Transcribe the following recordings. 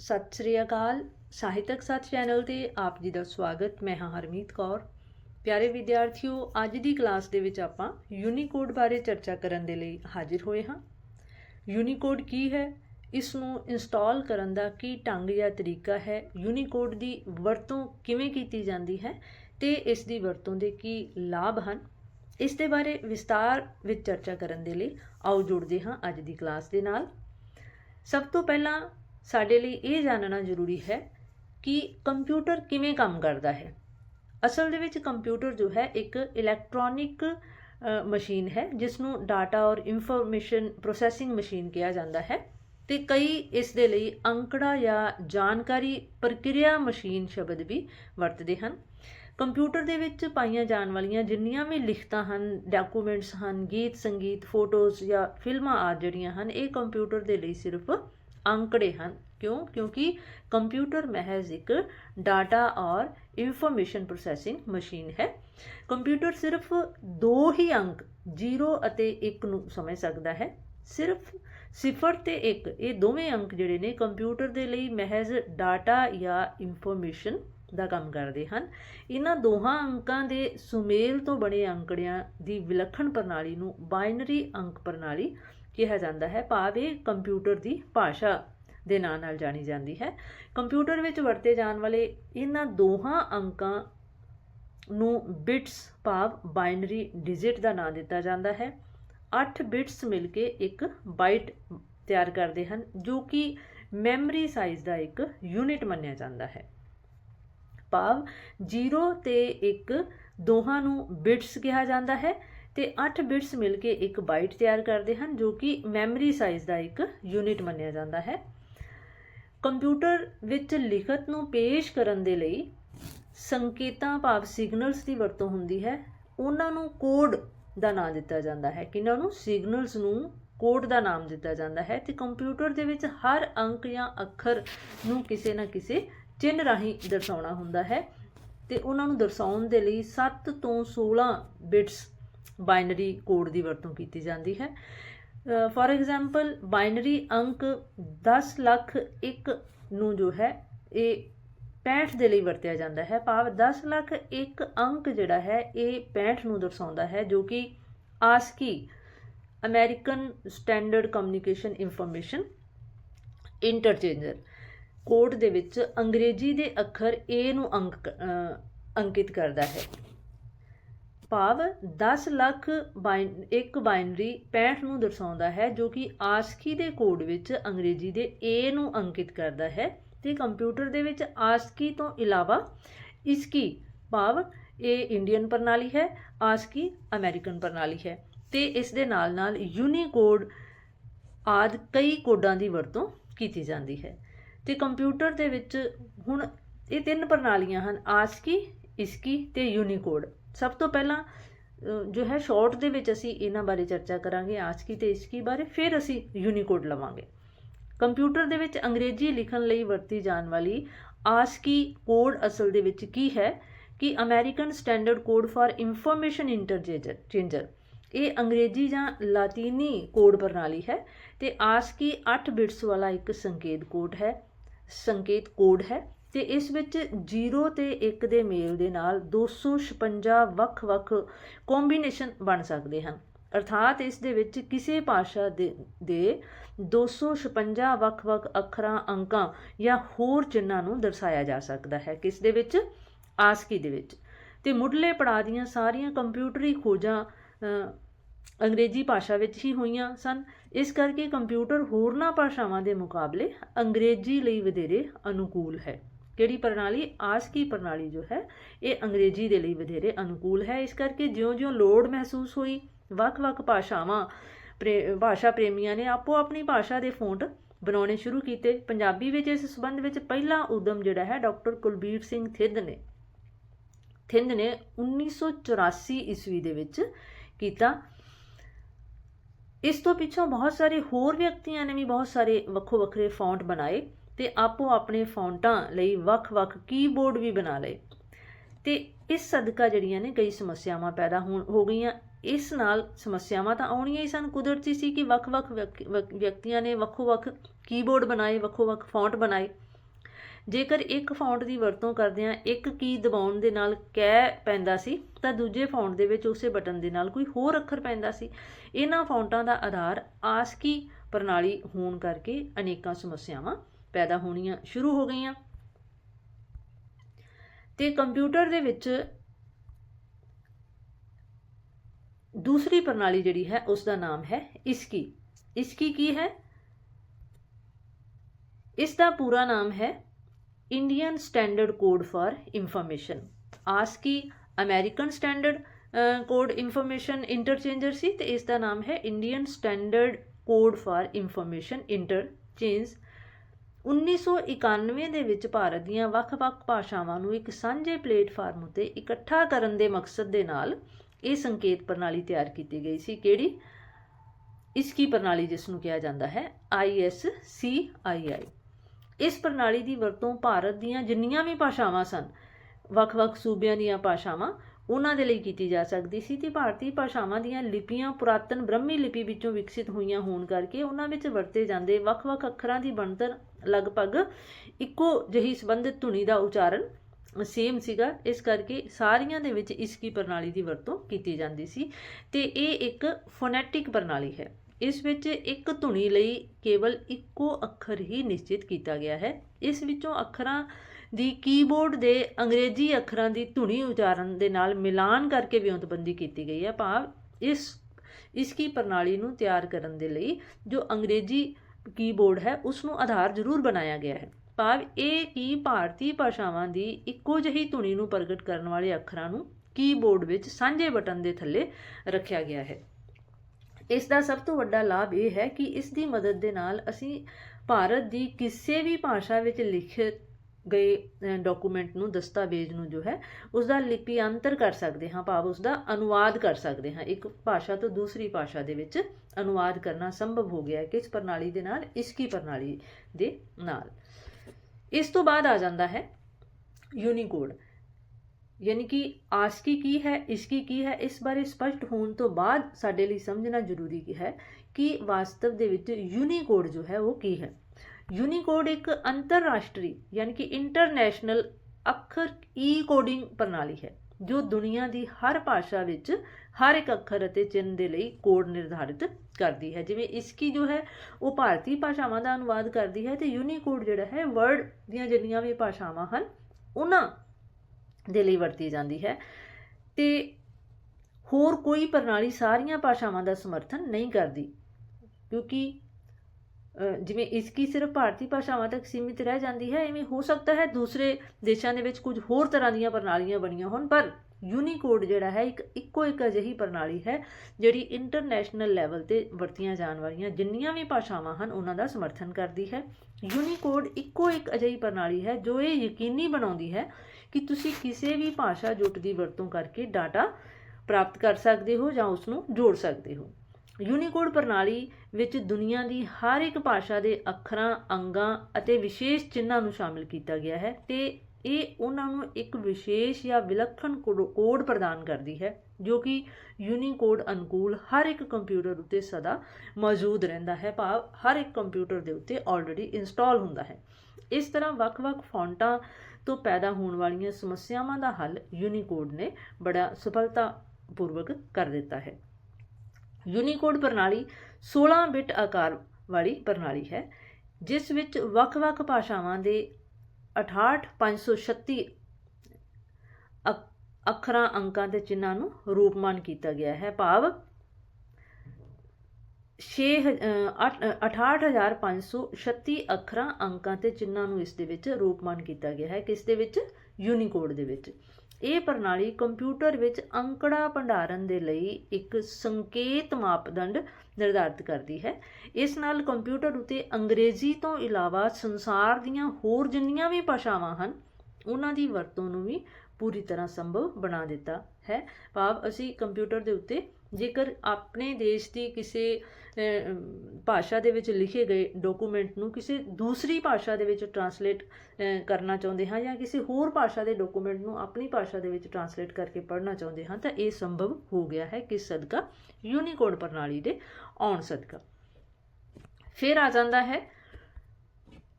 ਸਤਿ ਸ੍ਰੀ ਅਕਾਲ। ਸਾਹਿਤਕ ਸਾਥ ਚੈਨਲ ਤੇ ਆਪ ਜੀ ਦਾ ਸਵਾਗਤ। ਮੈਂ ਹਾਂ ਹਰਮੀਤ ਕੌਰ। ਪਿਆਰੇ ਵਿਦਿਆਰਥੀਓ, ਅੱਜ ਦੀ ਕਲਾਸ ਦੇ ਵਿੱਚ ਆਪਾਂ ਯੂਨੀਕੋਡ ਬਾਰੇ ਚਰਚਾ ਕਰਨ ਦੇ ਲਈ ਹਾਜ਼ਰ ਹੋਏ ਹਾਂ। ਯੂਨੀਕੋਡ ਕੀ ਹੈ? ਇਸ ਨੂੰ ਇੰਸਟਾਲ ਕਰਨ ਦਾ ਕੀ ਢੰਗ ਜਾਂ ਤਰੀਕਾ ਹੈ? ਯੂਨੀਕੋਡ ਦੀ ਵਰਤੋਂ ਕਿਵੇਂ ਕੀਤੀ ਜਾਂਦੀ ਹੈ ਤੇ ਇਸ ਦੀ ਵਰਤੋਂ ਦੇ ਕੀ ਲਾਭ ਹਨ? ਇਸ ਦੇ ਬਾਰੇ ਵਿਸਤਾਰ ਵਿੱਚ ਚਰਚਾ ਕਰਨ ਦੇ ਲਈ ਆਓ ਜੁੜਦੇ ਹਾਂ ਅੱਜ ਦੀ ਕਲਾਸ ਦੇ ਨਾਲ। ਸਭ ਤੋਂ ਪਹਿਲਾਂ ਸਾਡੇ ਲਈ ਇਹ ਜਾਣਨਾ ਜ਼ਰੂਰੀ ਹੈ ਕਿ ਕੰਪਿਊਟਰ ਕਿਵੇਂ ਕੰਮ ਕਰਦਾ ਹੈ। ਅਸਲ ਦੇ ਵਿੱਚ ਕੰਪਿਊਟਰ ਜੋ ਹੈ ਇੱਕ ਇਲੈਕਟ੍ਰੋਨਿਕ ਮਸ਼ੀਨ ਹੈ ਜਿਸ ਨੂੰ ਡਾਟਾ ਔਰ ਇਨਫੋਰਮੇਸ਼ਨ ਪ੍ਰੋਸੈਸਿੰਗ ਮਸ਼ੀਨ ਕਿਹਾ ਜਾਂਦਾ ਹੈ ਤੇ ਕਈ ਇਸ ਦੇ ਲਈ ਅੰਕੜਾ ਜਾਂ ਜਾਣਕਾਰੀ ਪ੍ਰਕਿਰਿਆ ਮਸ਼ੀਨ ਸ਼ਬਦ ਵੀ ਵਰਤਦੇ ਹਨ। ਕੰਪਿਊਟਰ ਦੇ ਵਿੱਚ ਪਾਈਆਂ ਜਾਣ ਵਾਲੀਆਂ ਜਿੰਨੀਆਂ ਵੀ ਲਿਖਤਾਂ ਹਨ, ਡਾਕੂਮੈਂਟਸ ਹਨ, ਗੀਤ, ਸੰਗੀਤ, ਫੋਟੋਜ਼ ਜਾਂ ਫਿਲਮਾਂ ਆਦਿ ਜਿਹੜੀਆਂ ਹਨ, ਇਹ ਕੰਪਿਊਟਰ ਦੇ ਲਈ ਸਿਰਫ ਅੰਕੜੇ ਹਨ। ਕਿਉਂ? ਕਿਉਂਕਿ ਕੰਪਿਊਟਰ ਮਹਿਜ਼ ਇੱਕ ਡਾਟਾ ਔਰ ਇਨਫੋਰਮੇਸ਼ਨ ਪ੍ਰੋਸੈਸਿੰਗ ਮਸ਼ੀਨ ਹੈ। ਕੰਪਿਊਟਰ ਸਿਰਫ ਦੋ ਹੀ ਅੰਕ 0 ਅਤੇ 1 ਨੂੰ ਸਮਝ ਸਕਦਾ ਹੈ। ਸਿਰਫ 0 ਤੇ 1 ਇਹ ਦੋਵੇਂ ਅੰਕ ਜਿਹੜੇ ਨੇ ਕੰਪਿਊਟਰ ਦੇ ਲਈ ਮਹਿਜ਼ ਡਾਟਾ ਜਾਂ ਇਨਫੋਰਮੇਸ਼ਨ ਦਾ ਕੰਮ ਕਰਦੇ ਹਨ। ਇਹਨਾਂ ਦੋਹਾਂ ਅੰਕਾਂ ਦੇ ਸੁਮੇਲ ਤੋਂ ਬਣੇ ਅੰਕੜਿਆਂ ਦੀ ਵਿਲੱਖਣ ਪ੍ਰਣਾਲੀ ਨੂੰ ਬਾਈਨਰੀ ਅੰਕ ਪ੍ਰਣਾਲੀ ਕਿਹਾ ਜਾਂਦਾ ਹੈ, ਭਾਵ ਇਹ ਕੰਪਿਊਟਰ ਦੀ ਭਾਸ਼ਾ ਦੇ ਨਾਂ ਨਾਲ ਜਾਣੀ ਜਾਂਦੀ ਹੈ। ਕੰਪਿਊਟਰ ਵਿੱਚ ਵਰਤੇ ਜਾਣ ਵਾਲੇ ਇਹਨਾਂ ਦੋਹਾਂ ਅੰਕਾਂ ਨੂੰ ਬਿਟਸ, ਭਾਵ ਬਾਈਨਰੀ ਡਿਜਿਟ ਦਾ ਨਾਂ ਦਿੱਤਾ ਜਾਂਦਾ ਹੈ। 8 ਬਿਟਸ ਮਿਲ ਕੇ ਇੱਕ ਬਾਈਟ ਤਿਆਰ ਕਰਦੇ ਹਨ, ਜੋ ਕਿ ਮੈਮਰੀ ਸਾਈਜ਼ ਦਾ ਇੱਕ ਯੂਨਿਟ ਮੰਨਿਆ ਜਾਂਦਾ ਹੈ। ਭਾਵ 0 ਤੇ 1 ਦੋਹਾਂ ਨੂੰ ਬਿਟਸ ਕਿਹਾ ਜਾਂਦਾ ਹੈ। ਤੇ 8 ਬਿਟਸ ਮਿਲ ਕੇ ਇੱਕ ਬਾਈਟ ਤਿਆਰ ਕਰਦੇ ਹਨ, ਜੋ ਕਿ ਮੈਮਰੀ ਸਾਈਜ਼ ਦਾ ਇੱਕ ਯੂਨਿਟ ਮੰਨਿਆ ਜਾਂਦਾ ਹੈ। ਕੰਪਿਊਟਰ ਵਿੱਚ ਲਿਖਤ ਨੂੰ ਪੇਸ਼ ਕਰਨ ਦੇ ਲਈ ਸੰਕੇਤਾਂ ਭਾਵ ਸਿਗਨਲਸ ਦੀ ਵਰਤੋਂ ਹੁੰਦੀ ਹੈ। ਉਹਨਾਂ ਨੂੰ ਕੋਡ ਦਾ ਨਾਮ ਦਿੱਤਾ ਜਾਂਦਾ ਹੈ। ਕਿਨਾਂ ਨੂੰ? ਸਿਗਨਲਸ ਨੂੰ ਕੋਡ ਦਾ ਨਾਮ ਦਿੱਤਾ ਜਾਂਦਾ ਹੈ ਤੇ ਕੰਪਿਊਟਰ ਦੇ ਵਿੱਚ ਹਰ ਅੰਕ ਜਾਂ ਅੱਖਰ ਨੂੰ ਕਿਸੇ ਨਾ ਕਿਸੇ ਚਿੰਨ੍ਹ ਰਾਹੀਂ ਦਰਸਾਉਣਾ ਹੁੰਦਾ ਹੈ ਤੇ ਉਹਨਾਂ ਨੂੰ ਦਰਸਾਉਣ ਦੇ ਲਈ 7 ਤੋਂ 16 ਬਿਟਸ ਬਾਈਨਰੀ ਕੋਡ ਦੀ ਵਰਤੋਂ ਕੀਤੀ ਜਾਂਦੀ ਹੈ। ਫੋਰ ਐਗਜ਼ਾਮਪਲ ਬਾਈਨਰੀ ਅੰਕ 10 ਲੱਖ 1 ਨੂੰ ਜੋ ਹੈ, ਇਹ 65 ਦੇ ਲਈ ਵਰਤਿਆ ਜਾਂਦਾ ਹੈ। ਭਾਵ 10 ਲੱਖ 1 ਅੰਕ ਜਿਹੜਾ ਹੈ, ਇਹ 65 ਨੂੰ ਦਰਸਾਉਂਦਾ ਹੈ, ਜੋ ਕਿ ASCII American standard communication information interchanger code ਦੇ ਵਿੱਚ ਅੰਗਰੇਜ਼ੀ ਦੇ ਅੱਖਰ A ਨੂੰ ਅੰਕ ਅੰਕਿਤ ਕਰਦਾ ਹੈ। ਭਾਵ 10 ਲੱਖ ਇੱਕ ਬਾਇਨਰੀ 65 ਨੂੰ ਦਰਸਾਉਂਦਾ ਹੈ, ਜੋ ਕਿ ਆਸਕੀ ਦੇ ਕੋਡ ਵਿੱਚ ਅੰਗਰੇਜ਼ੀ ਦੇ A ਨੂੰ ਅੰਕਿਤ ਕਰਦਾ ਹੈ ਤੇ ਕੰਪਿਊਟਰ ਦੇ ਵਿੱਚ ਆਸਕੀ ਤੋਂ ਇਲਾਵਾ ਇਸਕੀ ਭਾਵ ਇਹ ਇੰਡੀਅਨ ਪ੍ਰਣਾਲੀ ਹੈ ਆਸਕੀ ਅਮਰੀਕਨ ਪ੍ਰਣਾਲੀ ਹੈ ਤੇ ਇਸ ਦੇ ਨਾਲ ਨਾਲ ਯੂਨੀਕੋਡ ਆਦ ਕਈ ਕੋਡਾਂ ਦੀ ਵਰਤੋਂ ਕੀਤੀ ਜਾਂਦੀ ਹੈ। ਤੇ ਕੰਪਿਊਟਰ ਦੇ ਵਿੱਚ ਹੁਣ ਇਹ ਤਿੰਨ ਪ੍ਰਣਾਲੀਆਂ ਹਨ ਆਸਕੀ ਇਸਕੀ ਤੇ ਯੂਨੀਕੋਡ ਸਭ ਤੋਂ ਪਹਿਲਾਂ ਜੋ ਹੈ ਸ਼ਾਰਟ ਦੇ ਵਿੱਚ ਅਸੀਂ ਇਹਨਾਂ ਬਾਰੇ ਚਰਚਾ ਕਰਾਂਗੇ, ਆਸਕੀ ਤੇ ਇਸਕੀ ਬਾਰੇ, ਫਿਰ ਅਸੀਂ ਯੂਨੀਕੋਡ ਲਵਾਂਗੇ। ਕੰਪਿਊਟਰ ਦੇ ਵਿੱਚ ਅੰਗਰੇਜ਼ੀ ਲਿਖਣ ਲਈ ਵਰਤੀ ਜਾਣ ਵਾਲੀ ਆਸਕੀ ਕੋਡ ਅਸਲ ਦੇ ਵਿੱਚ ਕੀ ਹੈ? ਕਿ American standard code for information interchanger ਇਹ ਅੰਗਰੇਜ਼ੀ ਜਾਂ ਲਾਤੀਨੀ ਕੋਡ ਪ੍ਰਣਾਲੀ ਹੈ ਤੇ ਆਸਕੀ 8 ਬਿਟਸ ਵਾਲਾ ਇੱਕ ਸੰਕੇਤ ਕੋਡ ਹੈ, ਸੰਕੇਤ ਕੋਡ ਹੈ। ਤੇ ਇਸ ਵਿੱਚ 0 ਤੇ 1 ਦੇ ਮੇਲ ਦੇ ਨਾਲ 256 ਵੱਖ-ਵੱਖ ਕੰਬੀਨੇਸ਼ਨ ਬਣ ਸਕਦੇ ਹਨ। ਅਰਥਾਤ ਇਸ ਦੇ ਵਿੱਚ ਕਿਸੇ ਭਾਸ਼ਾ ਦੇ ਦੇ 256 ਵੱਖ-ਵੱਖ ਅੱਖਰਾਂ, ਅੰਕਾਂ ਜਾਂ ਹੋਰ ਚਿੰਨ੍ਹਾਂ ਨੂੰ ਦਰਸਾਇਆ ਜਾ ਸਕਦਾ ਹੈ। ਕਿਸ ਦੇ ਵਿੱਚ? ਆਸਕੀ ਦੇ ਵਿੱਚ। ਤੇ ਮੁੱਢਲੇ ਪੜਾਅ ਦੀਆਂ ਸਾਰੀਆਂ ਕੰਪਿਊਟਰੀ ਖੋਜਾਂ ਅੰਗਰੇਜ਼ੀ ਭਾਸ਼ਾ ਵਿੱਚ ਹੀ ਹੋਈਆਂ ਸਨ। ਇਸ ਕਰਕੇ ਕੰਪਿਊਟਰ ਹੋਰਨਾਂ ਭਾਸ਼ਾਵਾਂ ਦੇ ਮੁਕਾਬਲੇ ਅੰਗਰੇਜ਼ੀ ਲਈ ਵਧੇਰੇ ਅਨੁਕੂਲ ਹੈ। ਕਿਹੜੀ ਪ੍ਰਣਾਲੀ? ਆਸਕੀ ਪ੍ਰਣਾਲੀ ਜੋ ਹੈ, ਇਹ ਅੰਗਰੇਜ਼ੀ ਦੇ ਲਈ ਵਧੇਰੇ ਅਨੁਕੂਲ ਹੈ। ਇਸ ਕਰਕੇ ਜਿਉਂ-ਜਿਉਂ ਲੋੜ ਮਹਿਸੂਸ ਹੋਈ, ਵੱਖ-ਵੱਖ ਭਾਸ਼ਾਵਾਂ ਭਾਸ਼ਾ ਪ੍ਰੇਮੀਆਂ ਨੇ ਆਪੋ ਆਪਣੀ ਭਾਸ਼ਾ ਦੇ ਫੌਂਟ ਬਣਾਉਣੇ ਸ਼ੁਰੂ ਕੀਤੇ। ਪੰਜਾਬੀ ਵਿੱਚ ਇਸ ਸਬੰਧ ਵਿੱਚ ਪਹਿਲਾ ਉਦਮ ਜਿਹੜਾ ਹੈ, ਡਾਕਟਰ ਕੁਲਬੀਰ ਸਿੰਘ ਥਿੰਦ ਨੇ ਥਿੰਦ ਨੇ 1984 ਈਸਵੀ ਦੇ ਵਿੱਚ ਕੀਤਾ। ਇਸ ਤੋਂ ਪਿੱਛੋਂ ਬਹੁਤ ਸਾਰੇ ਹੋਰ ਵਿਅਕਤੀਆਂ ਨੇ ਵੀ ਬਹੁਤ ਸਾਰੇ ਵੱਖੋ ਵੱਖਰੇ ਫੌਂਟ ਬਣਾਏ। ਤੇ ਆਪੋ ਆਪਣੇ ਫੌਂਟਾਂ ਲਈ ਵੱਖ-ਵੱਖ ਕੀਬੋਰਡ ਵੀ ਬਣਾ ਲਏ। ਤੇ ਇਸ ਸਦਕਾ ਜਿਹੜੀਆਂ ਨੇ ਕਈ ਸਮੱਸਿਆਵਾਂ ਪੈਦਾ ਹੋ ਗਈਆਂ। ਇਸ ਨਾਲ ਸਮੱਸਿਆਵਾਂ ਤਾਂ ਆਉਣੀਆਂ ਹੀ ਸਨ। ਕੁਦਰਤੀ ਸੀ ਕਿ ਵੱਖ-ਵੱਖ ਵਿਅਕਤੀਆਂ ਨੇ ਵੱਖੋ-ਵੱਖ ਕੀਬੋਰਡ ਬਣਾਏ, ਵੱਖੋ-ਵੱਖ ਫੌਂਟ ਬਣਾਏ। ਜੇਕਰ ਇੱਕ ਫੌਂਟ ਦੀ ਵਰਤੋਂ ਕਰਦਿਆਂ ਇੱਕ ਕੀ ਦਬਾਉਣ ਦੇ ਨਾਲ ਕਹਿ ਪੈਂਦਾ ਸੀ, ਤਾਂ ਦੂਜੇ ਫੌਂਟ ਦੇ ਵਿੱਚ ਉਸੇ ਬਟਨ ਦੇ ਨਾਲ ਕੋਈ ਹੋਰ ਅੱਖਰ ਪੈਂਦਾ ਸੀ। ਇਹਨਾਂ ਫੌਂਟਾਂ ਦਾ ਆਧਾਰ ਆਸਕੀ ਪ੍ਰਣਾਲੀ ਹੋਣ ਕਰਕੇ ਅਨੇਕਾਂ ਸਮੱਸਿਆਵਾਂ ਪੈਦਾ ਹੋਣੀਆਂ ਸ਼ੁਰੂ ਹੋ ਗਈਆਂ। ਤੇ ਕੰਪਿਊਟਰ ਦੇ ਵਿੱਚ ਦੂਸਰੀ ਪ੍ਰਣਾਲੀ ਜਿਹੜੀ ਹੈ ਉਸ ਦਾ ਨਾਮ ਹੈ ਇਸਕੀ। ਇਸਕੀ ਕੀ ਹੈ? ਇਸ ਦਾ ਪੂਰਾ ਨਾਮ ਹੈ Indian standard code for information. ASCII American standard code information interchanger ਸੀ ਤੇ ਇਸ ਦਾ ਨਾਮ ਹੈ Indian standard code for information interchange 1991 ਦੇ ਵਿੱਚ ਭਾਰਤ ਦੀਆਂ ਵੱਖ-ਵੱਖ ਭਾਸ਼ਾਵਾਂ ਨੂੰ ਇੱਕ ਸਾਂਝੇ ਪਲੇਟਫਾਰਮ ਉੱਤੇ ਇਕੱਠਾ ਕਰਨ ਦੇ ਮਕਸਦ ਦੇ ਨਾਲ ਇਹ ਸੰਕੇਤ ਪ੍ਰਣਾਲੀ ਤਿਆਰ ਕੀਤੀ ਗਈ ਸੀ। ਕਿਹੜੀ? ਇਸਕੀ ਪ੍ਰਣਾਲੀ ਜਿਸ ਨੂੰ ਕਿਹਾ ਜਾਂਦਾ ਹੈ? ISCII ਇਸ ਪ੍ਰਣਾਲੀ ਦੀ ਵਰਤੋਂ ਭਾਰਤ ਦੀਆਂ ਜਿੰਨੀਆਂ ਵੀ ਭਾਸ਼ਾਵਾਂ ਸਨ, ਵੱਖ-ਵੱਖ ਸੂਬਿਆਂ ਦੀਆਂ ਭਾਸ਼ਾਵਾਂ, ਉਹਨਾਂ ਦੇ ਲਈ ਕੀਤੀ ਜਾ ਸਕਦੀ ਸੀ ਤੇ ਭਾਰਤੀ ਭਾਸ਼ਾਵਾਂ ਦੀਆਂ ਲਿਪੀਆਂ ਪੁਰਾਤਨ ਬ੍ਰਹਮੀ ਲਿਪੀ ਵਿੱਚੋਂ ਵਿਕਸਿਤ ਹੋਈਆਂ ਹੋਣ ਕਰਕੇ ਉਹਨਾਂ ਵਿੱਚ ਵਰਤੇ ਜਾਂਦੇ ਵੱਖ-ਵੱਖ ਅੱਖਰਾਂ ਦੀ ਬਣਤਰ ਲਗਭਗ ਇੱਕੋ ਜਿਹੀ ਸੰਬੰਧਿਤ ਧੁਨੀ ਦਾ ਉਚਾਰਨ ਸੇਮ ਸੀਗਾ, ਇਸ ਕਰਕੇ ਸਾਰੀਆਂ ਦੇ ਵਿੱਚ ਇਸਕੀ ਪ੍ਰਣਾਲੀ ਦੀ ਵਰਤੋਂ ਕੀਤੀ ਜਾਂਦੀ ਸੀ ਤੇ ਇਹ ਇੱਕ ਫੋਨੈਟਿਕ ਪ੍ਰਣਾਲੀ ਹੈ। ਇਸ ਵਿੱਚ ਇੱਕ ਧੁਨੀ ਲਈ ਕੇਵਲ ਇੱਕੋ ਅੱਖਰ ਹੀ ਨਿਸ਼ਚਿਤ ਕੀਤਾ ਗਿਆ ਹੈ। ਇਸ ਵਿੱਚੋਂ ਅੱਖਰਾਂ ਦੀ ਕੀਬੋਰਡ ਦੇ ਅੰਗਰੇਜ਼ੀ ਅੱਖਰਾਂ ਦੀ ਧੁਨੀ ਉਚਾਰਨ ਦੇ ਨਾਲ ਮਿਲਾਨ ਕਰਕੇ ਵਿਉਂਤਬੰਦੀ ਕੀਤੀ ਗਈ ਹੈ। ਭਾਵ ਇਸ ਇਸਕੀ ਪ੍ਰਣਾਲੀ ਨੂੰ ਤਿਆਰ ਕਰਨ ਦੇ ਲਈ ਜੋ ਅੰਗਰੇਜ਼ੀ ਕੀਬੋਰਡ ਹੈ ਉਸ ਨੂੰ ਆਧਾਰ ਜ਼ਰੂਰ ਬਣਾਇਆ ਗਿਆ ਹੈ। ਭਾਵ ਇਹ ਕੀ ਭਾਰਤੀ ਭਾਸ਼ਾਵਾਂ ਦੀ ਇੱਕੋ ਜਿਹੀ ਧੁਨੀ ਨੂੰ ਪ੍ਰਗਟ ਕਰਨ ਵਾਲੇ ਅੱਖਰਾਂ ਨੂੰ ਕੀਬੋਰਡ ਵਿੱਚ ਸਾਂਝੇ ਬਟਨ ਦੇ ਥੱਲੇ ਰੱਖਿਆ ਗਿਆ ਹੈ। ਇਸ ਦਾ ਸਭ ਤੋਂ ਵੱਡਾ ਲਾਭ ਇਹ ਹੈ ਕਿ ਇਸ ਦੀ ਮਦਦ ਦੇ ਨਾਲ ਅਸੀਂ ਭਾਰਤ ਦੀ ਕਿਸੇ ਵੀ ਭਾਸ਼ਾ ਵਿੱਚ ਲਿਖੇ ਗਏ ਡਾਕੂਮੈਂਟ ਨੂੰ, ਦਸਤਾਵੇਜ਼ ਨੂੰ ਜੋ ਹੈ ਉਸ ਦਾ ਲਿਪਿਆਂਤਰ ਕਰ ਸਕਦੇ ਹਾਂ, ਭਾਵ ਉਸ ਦਾ ਅਨੁਵਾਦ ਕਰ ਸਕਦੇ ਹਾਂ। ਇੱਕ ਭਾਸ਼ਾ ਤੋਂ ਦੂਸਰੀ ਭਾਸ਼ਾ ਦੇ ਵਿੱਚ ਅਨੁਵਾਦ ਕਰਨਾ ਸੰਭਵ ਹੋ ਗਿਆ ਹੈ ਕਿਸ ਪ੍ਰਣਾਲੀ ਦੇ ਨਾਲ ਇਸਕੀ ਪ੍ਰਣਾਲੀ ਦੇ ਨਾਲ। ਇਸ ਤੋਂ ਬਾਅਦ ਆ ਜਾਂਦਾ ਹੈ ਯੂਨੀਕੋਡ। ਯਾਨੀ ਕਿ ਆਸਕੀ ਕੀ ਹੈ ਇਸਕੀ ਕੀ ਹੈ, ਇਸ ਬਾਰੇ ਸਪਸ਼ਟ ਹੋਣ ਤੋਂ ਬਾਅਦ ਸਾਡੇ ਲਈ ਸਮਝਣਾ ਜ਼ਰੂਰੀ ਹੈ ਕਿ ਵਾਸਤਵ ਦੇ ਵਿੱਚ ਯੂਨੀਕੋਡ ਜੋ ਹੈ ਉਹ ਕੀ ਹੈ। ਯੂਨੀਕੋਡ ਇੱਕ ਅੰਤਰਰਾਸ਼ਟਰੀ, ਯਾਨੀ ਕਿ ਇੰਟਰਨੈਸ਼ਨਲ ਅੱਖਰ e ਈ ਕੋਡਿੰਗ ਪ੍ਰਣਾਲੀ ਹੈ, ਜੋ ਦੁਨੀਆ ਦੀ ਹਰ ਭਾਸ਼ਾ ਵਿੱਚ ਹਰ ਇੱਕ ਅੱਖਰ ਅਤੇ ਚਿੰਨ੍ਹ ਦੇ ਲਈ ਕੋਡ ਨਿਰਧਾਰਿਤ ਕਰਦੀ ਹੈ। ਜਿਵੇਂ ਇਸਕੀ ਜੋ ਹੈ, ਉਹ ਭਾਰਤੀ ਭਾਸ਼ਾਵਾਂ ਦਾ ਅਨੁਵਾਦ ਕਰਦੀ ਹੈ ਤੇ ਯੂਨੀਕੋਡ ਜਿਹੜਾ ਹੈ, ਵਰਡ ਦੀਆਂ ਜਿੰਨੀਆਂ ਵੀ ਭਾਸ਼ਾਵਾਂ ਹਨ, ਉਹਨਾਂ ਦੇ ਲਈ ਵਰਤੀ ਜਾਂਦੀ ਹੈ। ਤੇ ਹੋਰ ਕੋਈ ਪ੍ਰਣਾਲੀ ਸਾਰੀਆਂ ਭਾਸ਼ਾਵਾਂ ਦਾ ਸਮਰਥਨ ਨਹੀਂ ਕਰਦੀ, ਕਿਉਂਕਿ ਜਿਵੇਂ ਇਸਕੀ ਸਿਰਫ ਭਾਰਤੀ ਭਾਸ਼ਾਵਾਂ ਤੱਕ ਸੀਮਿਤ ਰਹਿ ਜਾਂਦੀ ਹੈ ਐਵੇਂ ਹੋ ਸਕਦਾ ਹੈ ਦੂਸਰੇ ਦੇਸ਼ਾਂ ਦੇ ਵਿੱਚ ਕੁਝ ਹੋਰ ਤਰ੍ਹਾਂ ਦੀਆਂ ਪ੍ਰਣਾਲੀਆਂ ਬਣੀਆਂ ਹੋਣ, ਪਰ ਯੂਨੀਕੋਡ ਜਿਹੜਾ ਹੈ ਇੱਕ ਇੱਕੋ ਇੱਕ ਅਜਿਹੀ ਪ੍ਰਣਾਲੀ ਹੈ ਜਿਹੜੀ ਇੰਟਰਨੈਸ਼ਨਲ ਲੈਵਲ ਤੇ ਵਰਤੀਆਂ ਜਾਣ ਵਾਲੀਆਂ ਜਿੰਨੀਆਂ ਵੀ ਭਾਸ਼ਾਵਾਂ ਹਨ, ਉਹਨਾਂ ਦਾ ਸਮਰਥਨ ਕਰਦੀ ਹੈ। ਯੂਨੀਕੋਡ ਇੱਕੋ ਇੱਕ ਅਜਿਹੀ ਪ੍ਰਣਾਲੀ ਹੈ ਜੋ ਇਹ ਯਕੀਨੀ ਬਣਾਉਂਦੀ ਹੈ ਕਿ ਤੁਸੀਂ ਕਿਸੇ ਵੀ ਭਾਸ਼ਾ ਜੁੱਟ ਦੀ ਵਰਤੋਂ ਕਰਕੇ ਡਾਟਾ ਪ੍ਰਾਪਤ ਕਰ ਸਕਦੇ ਹੋ ਜਾਂ ਉਸ ਨੂੰ ਜੋੜ ਸਕਦੇ ਹੋ। ਯੂਨੀਕੋਡ ਪ੍ਰਣਾਲੀ ਵਿੱਚ ਦੁਨੀਆ ਦੀ ਹਰ ਇੱਕ ਭਾਸ਼ਾ ਦੇ ਅੱਖਰਾਂ, ਅੰਗਾਂ ਅਤੇ ਵਿਸ਼ੇਸ਼ ਚਿੰਨ੍ਹਾਂ ਨੂੰ ਸ਼ਾਮਿਲ ਕੀਤਾ ਗਿਆ ਹੈ ਤੇ ਇਹ ਉਹਨਾਂ ਨੂੰ ਇੱਕ ਵਿਸ਼ੇਸ਼ ਜਾਂ ਵਿਲੱਖਣ ਕੋਡ ਪ੍ਰਦਾਨ ਕਰਦੀ ਹੈ, ਜੋ ਕਿ ਯੂਨੀਕੋਡ ਅਨੁਕੂਲ ਹਰ ਇੱਕ ਕੰਪਿਊਟਰ ਉੱਤੇ ਸਦਾ ਮੌਜੂਦ ਰਹਿੰਦਾ ਹੈ। ਭਾਵ ਹਰ ਇੱਕ ਕੰਪਿਊਟਰ ਦੇ ਉੱਤੇ ਆਲਰੇਡੀ ਇੰਸਟਾਲ ਹੁੰਦਾ ਹੈ। ਇਸ ਤਰ੍ਹਾਂ ਵੱਖ-ਵੱਖ ਫੌਂਟਾਂ ਤੋਂ ਪੈਦਾ ਹੋਣ ਵਾਲੀਆਂ ਸਮੱਸਿਆਵਾਂ ਦਾ ਹੱਲ ਯੂਨੀਕੋਡ ਨੇ ਬੜਾ ਸਫਲਤਾ ਪੂਰਵਕ ਕਰ ਦਿੱਤਾ ਹੈ। ਯੂਨੀਕੋਡ ਪ੍ਰਣਾਲੀ 16 ਬਿਟ ਆਕਾਰ ਵਾਲੀ ਪ੍ਰਣਾਲੀ ਹੈ, ਜਿਸ ਵਿੱਚ ਵੱਖ-ਵੱਖ ਭਾਸ਼ਾਵਾਂ ਦੇ 68536 ਅੱਖਰਾਂ, ਅੰਕਾਂ ਤੇ ਚਿੰਨ੍ਹਾਂ ਨੂੰ ਰੂਪਮਾਨ ਕੀਤਾ ਗਿਆ ਹੈ। ਭਾਵ 68536 ਅੱਖਰਾਂ, ਅੰਕਾਂ ਤੇ ਚਿੰਨ੍ਹਾਂ ਨੂੰ ਇਸ ਦੇ ਵਿੱਚ ਰੂਪਮਾਨ ਕੀਤਾ ਗਿਆ ਹੈ, ਕਿਸ ਦੇ ਵਿੱਚ? ਯੂਨੀਕੋਡ ਦੇ ਵਿੱਚ। ਇਹ ਪ੍ਰਣਾਲੀ ਕੰਪਿਊਟਰ ਵਿੱਚ ਅੰਕੜਾ ਭੰਡਾਰਨ ਦੇ ਲਈ ਇੱਕ ਸੰਕੇਤ ਮਾਪਦੰਡ ਨਿਰਧਾਰਤ ਕਰਦੀ ਹੈ। ਇਸ ਨਾਲ ਕੰਪਿਊਟਰ ਉਤੇ ਅੰਗਰੇਜ਼ੀ ਤੋਂ ਇਲਾਵਾ ਸੰਸਾਰ ਦੀਆਂ ਹੋਰ ਜਿੰਨੀਆਂ ਵੀ ਭਾਸ਼ਾਵਾਂ ਹਨ, ਉਹਨਾਂ ਦੀ ਵਰਤੋਂ ਨੂੰ ਵੀ ਪੂਰੀ ਤਰ੍ਹਾਂ ਸੰਭਵ ਬਣਾ ਦਿੱਤਾ ਹੈ। ਭਾਵ ਅਸੀਂ ਕੰਪਿਊਟਰ ਦੇ ਉੱਤੇ ਜੇਕਰ ਆਪਣੇ ਦੇਸ਼ ਦੀ ਕਿਸੇ ਭਾਸ਼ਾ ਦੇ ਵਿੱਚ ਲਿਖੇ ਗਏ ਡਾਕੂਮੈਂਟ ਨੂੰ ਕਿਸੇ ਦੂਸਰੀ ਭਾਸ਼ਾ ਦੇ ਵਿੱਚ ਟਰਾਂਸਲੇਟ ਕਰਨਾ ਚਾਹੁੰਦੇ ਹਾਂ ਜਾਂ ਕਿਸੇ ਹੋਰ ਭਾਸ਼ਾ ਦੇ ਡਾਕੂਮੈਂਟ ਨੂੰ ਆਪਣੀ ਭਾਸ਼ਾ ਦੇ ਵਿੱਚ ਟਰਾਂਸਲੇਟ ਕਰਕੇ ਪੜ੍ਹਨਾ ਚਾਹੁੰਦੇ ਹਾਂ ਤਾਂ ਇਹ ਸੰਭਵ ਹੋ ਗਿਆ ਹੈ ਕਿਸ ਸਦਕਾ ਯੂਨੀਕੋਡ ਪ੍ਰਣਾਲੀ ਦੇ ਆਉਣ ਸਦਕਾ। ਫਿਰ ਆ ਜਾਂਦਾ ਹੈ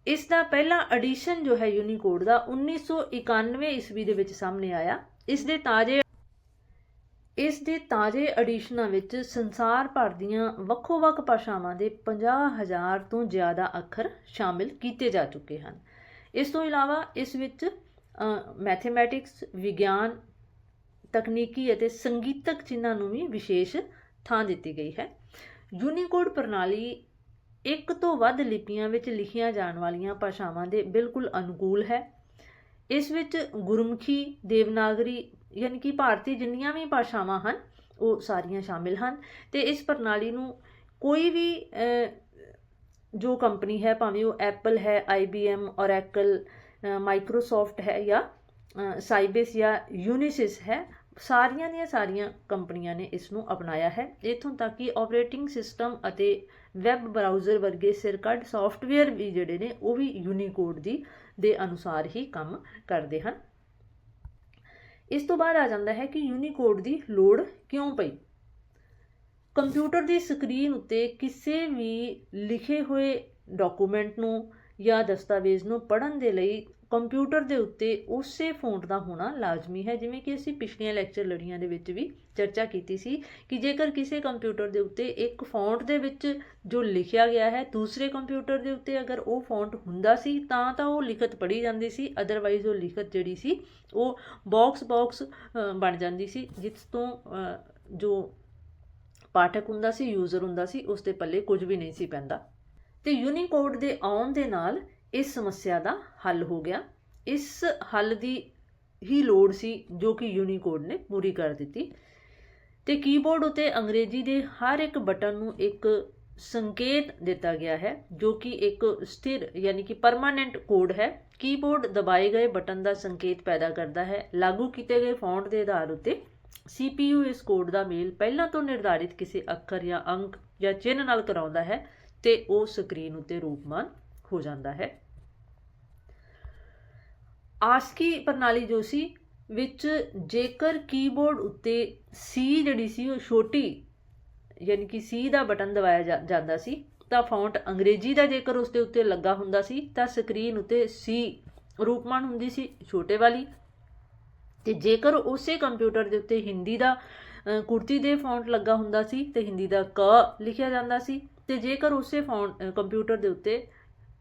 ਇਸ ਦਾ ਪਹਿਲਾ ਐਡੀਸ਼ਨ ਜੋ ਹੈ ਯੂਨੀਕੋਡ ਦਾ 1991 ਈਸਵੀ ਦੇ ਵਿੱਚ ਸਾਹਮਣੇ ਆਇਆ। ਇਸ ਦੇ ਤਾਜ਼ੇ ਇਸ ਦੇ ਤਾਜ਼ੇ ਐਡੀਸ਼ਨਾਂ ਵਿੱਚ ਸੰਸਾਰ ਭਰ ਦੀਆਂ ਵੱਖੋ-ਵੱਖ ਭਾਸ਼ਾਵਾਂ ਦੇ 50000 ਤੋਂ ਜ਼ਿਆਦਾ ਅੱਖਰ ਸ਼ਾਮਿਲ ਕੀਤੇ ਜਾ ਚੁੱਕੇ ਹਨ। ਇਸ ਤੋਂ ਇਲਾਵਾ ਇਸ ਵਿੱਚ ਮੈਥਮੈਟਿਕਸ ਵਿਗਿਆਨ, ਤਕਨੀਕੀ ਅਤੇ ਸੰਗੀਤਕ ਚਿੰਨ੍ਹਾਂ ਨੂੰ ਵੀ ਵਿਸ਼ੇਸ਼ ਥਾਂ ਦਿੱਤੀ ਗਈ ਹੈ। ਯੂਨੀਕੋਡ ਪ੍ਰਣਾਲੀ ਇੱਕ ਤੋਂ ਵੱਧ ਲਿਪੀਆਂ ਵਿੱਚ ਲਿਖੀਆਂ ਜਾਣ ਵਾਲੀਆਂ ਭਾਸ਼ਾਵਾਂ ਦੇ ਬਿਲਕੁਲ ਅਨੁਕੂਲ ਹੈ। ਇਸ ਵਿੱਚ ਗੁਰਮੁਖੀ, ਦੇਵਨਾਗਰੀ ਯਾਨੀ ਕਿ ਭਾਰਤੀ ਜਿੰਨੀਆਂ ਵੀ ਭਾਸ਼ਾਵਾਂ ਹਨ, ਉਹ ਸਾਰੀਆਂ ਸ਼ਾਮਿਲ ਹਨ ਤੇ ਇਸ ਪ੍ਰਣਾਲੀ ਨੂੰ ਕੋਈ ਵੀ ਜੋ ਕੰਪਨੀ ਹੈ, ਭਾਵੇਂ ਉਹ ਐਪਲ ਹੈ IBM ਔਰੈਕਲ ਮਾਈਕਰੋਸਾਫਟ ਹੈ ਜਾਂ ਸਾਈਬੇਸ ਜਾਂ ਯੂਨੀਸਿਸ ਹੈ, ਸਾਰੀਆਂ ਦੀਆਂ ਸਾਰੀਆਂ ਕੰਪਨੀਆਂ ਨੇ ਇਸ ਨੂੰ ਅਪਣਾਇਆ ਹੈ। ਇਥੋਂ ਤੱਕ ਕਿ ਆਪਰੇਟਿੰਗ ਸਿਸਟਮ ਅਤੇ ਵੈਬ ਬਰਾਊਜ਼ਰ ਵਰਗੇ ਸਿਰਕੱਢ ਸੌਫਟਵੇਅਰ ਵੀ ਜਿਹੜੇ ਨੇ, ਉਹ ਵੀ ਯੂਨੀਕੋਡ ਦੀ ਦੇ ਅਨੁਸਾਰ ਹੀ ਕੰਮ ਕਰਦੇ ਹਨ। ਇਸ ਤੋਂ ਬਾਅਦ ਆ ਜਾਂਦਾ ਹੈ ਕਿ ਯੂਨੀਕੋਡ ਦੀ ਲੋੜ ਕਿਉਂ ਪਈ? ਕੰਪਿਊਟਰ ਦੀ ਸਕਰੀਨ ਉੱਤੇ ਕਿਸੇ ਵੀ ਲਿਖੇ ਹੋਏ ਡਾਕੂਮੈਂਟ ਨੂੰ ਜਾਂ ਦਸਤਾਵੇਜ਼ ਨੂੰ ਪੜ੍ਹਨ ਦੇ ਲਈ ਕੰਪਿਊਟਰ ਦੇ ਉੱਤੇ ਉਸੇ ਫੌਂਟ ਦਾ ਹੋਣਾ ਲਾਜ਼ਮੀ ਹੈ, ਜਿਵੇਂ ਕਿ ਅਸੀਂ ਪਿਛਲੀਆਂ ਲੈਕਚਰ ਲੜੀਆਂ ਦੇ ਵਿੱਚ ਵੀ ਚਰਚਾ ਕੀਤੀ ਸੀ ਕਿ ਜੇਕਰ ਕਿਸੇ ਕੰਪਿਊਟਰ ਦੇ ਉੱਤੇ ਇੱਕ ਫੌਂਟ ਦੇ ਵਿੱਚ ਜੋ ਲਿਖਿਆ ਗਿਆ ਹੈ, ਦੂਸਰੇ ਕੰਪਿਊਟਰ ਦੇ ਉੱਤੇ ਅਗਰ ਉਹ ਫੌਂਟ ਹੁੰਦਾ ਸੀ, ਤਾਂ ਤਾਂ ਉਹ ਲਿਖਤ ਪੜ੍ਹੀ ਜਾਂਦੀ ਸੀ ਅਦਰਵਾਈਜ਼ ਉਹ ਲਿਖਤ ਜਿਹੜੀ ਸੀ, ਉਹ ਬਾਕਸ ਬਾਕਸ ਬਣ ਜਾਂਦੀ ਸੀ, ਜਿਸ ਤੋਂ ਜੋ ਪਾਠਕ ਹੁੰਦਾ ਸੀ ਯੂਜ਼ਰ ਹੁੰਦਾ ਸੀ, ਉਸ ਦੇ ਪੱਲੇ ਕੁਝ ਵੀ ਨਹੀਂ ਸੀ ਪੈਂਦਾ। ਤੇ ਯੂਨੀਕੋਡ ਦੇ ਆਉਣ ਦੇ ਨਾਲ ਇਸ ਸਮੱਸਿਆ ਦਾ ਹੱਲ ਹੋ ਗਿਆ। ਇਸ ਹੱਲ ਦੀ ਹੀ ਲੋੜ ਸੀ ਜੋ ਕਿ ਯੂਨੀਕੋਡ ਨੇ ਪੂਰੀ ਕਰ ਦਿੱਤੀ। ਤੇ ਕੀਬੋਰਡ ਉਤੇ ਅੰਗਰੇਜ਼ੀ ਦੇ ਹਰ ਇੱਕ ਬਟਨ ਨੂੰ ਇੱਕ ਸੰਕੇਤ ਦਿੱਤਾ ਗਿਆ ਹੈ, ਜੋ ਕਿ ਇੱਕ ਸਥਿਰ ਯਾਨੀ ਕਿ ਪਰਮਾਨੈਂਟ ਕੋਡ ਹੈ। ਕੀਬੋਰਡ ਦਬਾਏ ਗਏ ਬਟਨ ਦਾ ਸੰਕੇਤ ਪੈਦਾ ਕਰਦਾ ਹੈ। ਲਾਗੂ ਕੀਤੇ ਗਏ ਫੌਂਟ ਦੇ ਆਧਾਰ ਉੱਤੇ CPU ਇਸ ਕੋਡ ਦਾ ਮੇਲ ਪਹਿਲਾਂ ਤੋਂ ਨਿਰਧਾਰਿਤ ਕਿਸੇ ਅੱਖਰ ਜਾਂ ਅੰਕ ਜਾਂ ਚਿੰਨ੍ਹ ਨਾਲ ਕਰਾਉਂਦਾ ਹੈ ਤੇ ਉਹ ਸਕਰੀਨ ਉੱਤੇ ਰੂਪਮਾਨ ਹੋ ਜਾਂਦਾ ਹੈ। ਆਸਕੀ ਪ੍ਰਣਾਲੀ ਜੋ ਸੀ ਵਿੱਚ ਜੇਕਰ ਕੀਬੋਰਡ ਉੱਤੇ ਸੀ ਜਿਹੜੀ ਸੀ ਉਹ ਛੋਟੀ ਯਾਨੀ ਕਿ ਸੀ ਦਾ ਬਟਨ ਦਬਾਇਆ ਜਾ- ਜਾਂਦਾ ਸੀ ਤਾਂ ਫੌਂਟ ਅੰਗਰੇਜ਼ੀ ਦਾ ਜੇਕਰ ਉਸ ਦੇ ਉੱਤੇ ਲੱਗਾ ਹੁੰਦਾ ਸੀ ਤਾਂ ਸਕਰੀਨ ਉੱਤੇ ਸੀ ਰੂਪਮਾਨ ਹੁੰਦੀ ਸੀ ਛੋਟੇ ਵਾਲੀ। ਤੇ ਜੇਕਰ ਉਸੇ ਕੰਪਿਊਟਰ ਦੇ ਉੱਤੇ ਹਿੰਦੀ ਦਾ ਅ, ਕੁਰਤੀ ਦੇ ਫੌਂਟ ਲੱਗਾ ਹੁੰਦਾ ਸੀ ਤੇ ਹਿੰਦੀ ਦਾ ਕ ਲਿਖਿਆ ਜਾਂਦਾ ਸੀ ਤੇ ਜੇਕਰ ਉਸੇ ਫੌਂਟ ਕੰਪਿਊਟਰ ਦੇ ਉੱਤੇ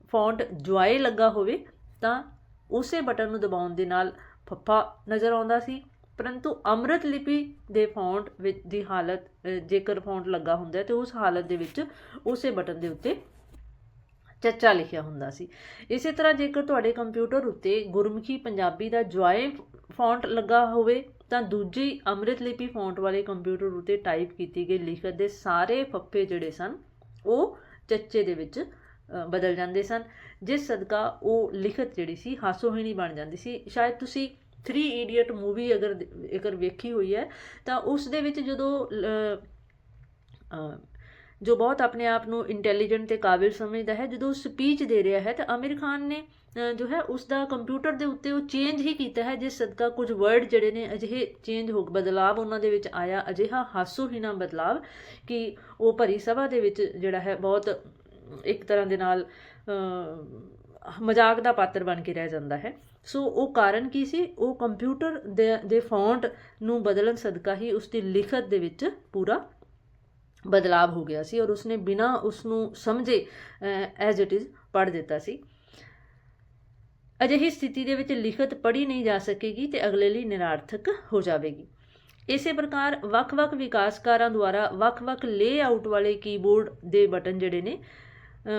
ਫੌਂਟ ਜੁਆਏ ਲੱਗਾ ਹੋਵੇ ਤਾਂ ਉਸੇ ਬਟਨ ਨੂੰ ਦਬਾਉਣ ਦੇ ਨਾਲ ਫੱਫਾ ਨਜ਼ਰ ਆਉਂਦਾ ਸੀ, ਪਰੰਤੂ ਅੰਮ੍ਰਿਤ ਲਿਪੀ ਦੇ ਫੌਂਟ ਵਿੱਚ ਦੀ ਹਾਲਤ ਜੇਕਰ ਫੌਂਟ ਲੱਗਾ ਹੁੰਦਾ ਹੈ ਤੇ ਉਸ ਹਾਲਤ ਦੇ ਵਿੱਚ ਉਸੇ ਬਟਨ ਦੇ ਉੱਤੇ ਚੱਚਾ ਲਿਖਿਆ ਹੁੰਦਾ ਸੀ। ਇਸੇ ਤਰ੍ਹਾਂ ਜੇਕਰ ਤੁਹਾਡੇ ਕੰਪਿਊਟਰ ਉੱਤੇ ਗੁਰਮੁਖੀ ਪੰਜਾਬੀ ਦਾ ਜੁਆਏ ਫੌਂਟ ਲੱਗਾ ਹੋਵੇ, ਤਾਂ ਦੂਜੀ ਅੰਮ੍ਰਿਤ ਲਿਪੀ ਫੌਂਟ ਵਾਲੇ ਕੰਪਿਊਟਰ ਉੱਤੇ ਟਾਈਪ ਕੀਤੀ ਗਈ ਲਿਖਤ ਦੇ ਸਾਰੇ ਫੱਫੇ ਜਿਹੜੇ ਸਨ, ਉਹ ਚੱਚੇ ਦੇ ਵਿੱਚ ਬਦਲ ਜਾਂਦੇ ਸਨ। ਜਿਸ ਸਦਕਾ ਉਹ ਲਿਖਤ ਜਿਹੜੀ ਸੀ, ਹਾਸੋਹੀਣੀ ਬਣ ਜਾਂਦੀ ਸੀ। ਸ਼ਾਇਦ ਤੁਸੀਂ 3 ਇਡੀਅਟ ਮੂਵੀ ਅਗਰ ਅਗਰ ਵੇਖੀ ਹੋਈ ਹੈ, ਤਾਂ ਉਸ ਦੇ ਵਿੱਚ ਜਦੋਂ ਜੋ ਬਹੁਤ ਆਪਣੇ ਆਪ ਨੂੰ ਇੰਟੈਲੀਜੈਂਟ ਤੇ ਕਾਬਿਲ ਸਮਝਦਾ ਹੈ, ਜਦੋਂ ਸਪੀਚ ਦੇ ਰਿਹਾ ਹੈ, ਤਾਂ ਆਮਿਰ ਖਾਨ ਨੇ ਜੋ ਹੈ, ਉਸ ਦਾ ਕੰਪਿਊਟਰ ਦੇ ਉੱਤੇ ਉਹ ਚੇਂਜ ਹੀ ਕੀਤਾ ਹੈ, ਜਿਸ ਸਦਕਾ ਕੁਝ ਵਰਡ ਜਿਹੜੇ ਨੇ ਅਜਿਹੇ ਚੇਂਜ ਹੋ, ਬਦਲਾਵ ਉਹਨਾਂ ਦੇ ਵਿੱਚ ਆਇਆ, ਅਜਿਹਾ ਹਾਸੋਹੀਣਾ ਬਦਲਾਵ ਕਿ ਉਹ ਭਰੀ ਸਭਾ ਦੇ ਵਿੱਚ ਜਿਹੜਾ ਹੈ, ਬਹੁਤ ਇੱਕ ਤਰ੍ਹਾਂ ਦੇ ਨਾਲ ਮਜ਼ਾਕ ਦਾ ਪਾਤਰ ਬਣ ਕੇ ਰਹਿ ਜਾਂਦਾ ਹੈ। ਸੋ ਉਹ ਕਾਰਨ ਕੀ ਸੀ? ਉਹ ਕੰਪਿਊਟਰ ਦੇ ਦੇ ਫੌਂਟ ਨੂੰ ਬਦਲਣ ਸਦਕਾ ਹੀ ਉਸ ਦੀ ਲਿਖਤ ਦੇ ਵਿੱਚ ਪੂਰਾ ਬਦਲਾਵ ਹੋ ਗਿਆ ਸੀ ਔਰ ਉਸਨੇ ਬਿਨਾ ਉਸ ਨੂੰ ਸਮਝੇ ਐਜ਼ ਇਟ ਇਜ਼ ਪੜ੍ਹ ਦਿੱਤਾ ਸੀ। ਅਜਿਹੀ ਸਥਿਤੀ ਦੇ ਵਿੱਚ ਲਿਖਤ ਪੜ੍ਹੀ ਨਹੀਂ ਜਾ ਸਕੇਗੀ ਤੇ ਅਗਲੇ ਲਈ ਨਿਰਾਰਥਕ ਹੋ ਜਾਵੇਗੀ। ਇਸੇ ਪ੍ਰਕਾਰ ਵੱਖ-ਵੱਖ ਵਿਕਾਸਕਾਰਾਂ ਦੁਆਰਾ ਵੱਖ-ਵੱਖ ਲੇਆਊਟ ਵਾਲੇ ਕੀਬੋਰਡ ਦੇ ਬਟਨ ਜਿਹੜੇ ਨੇ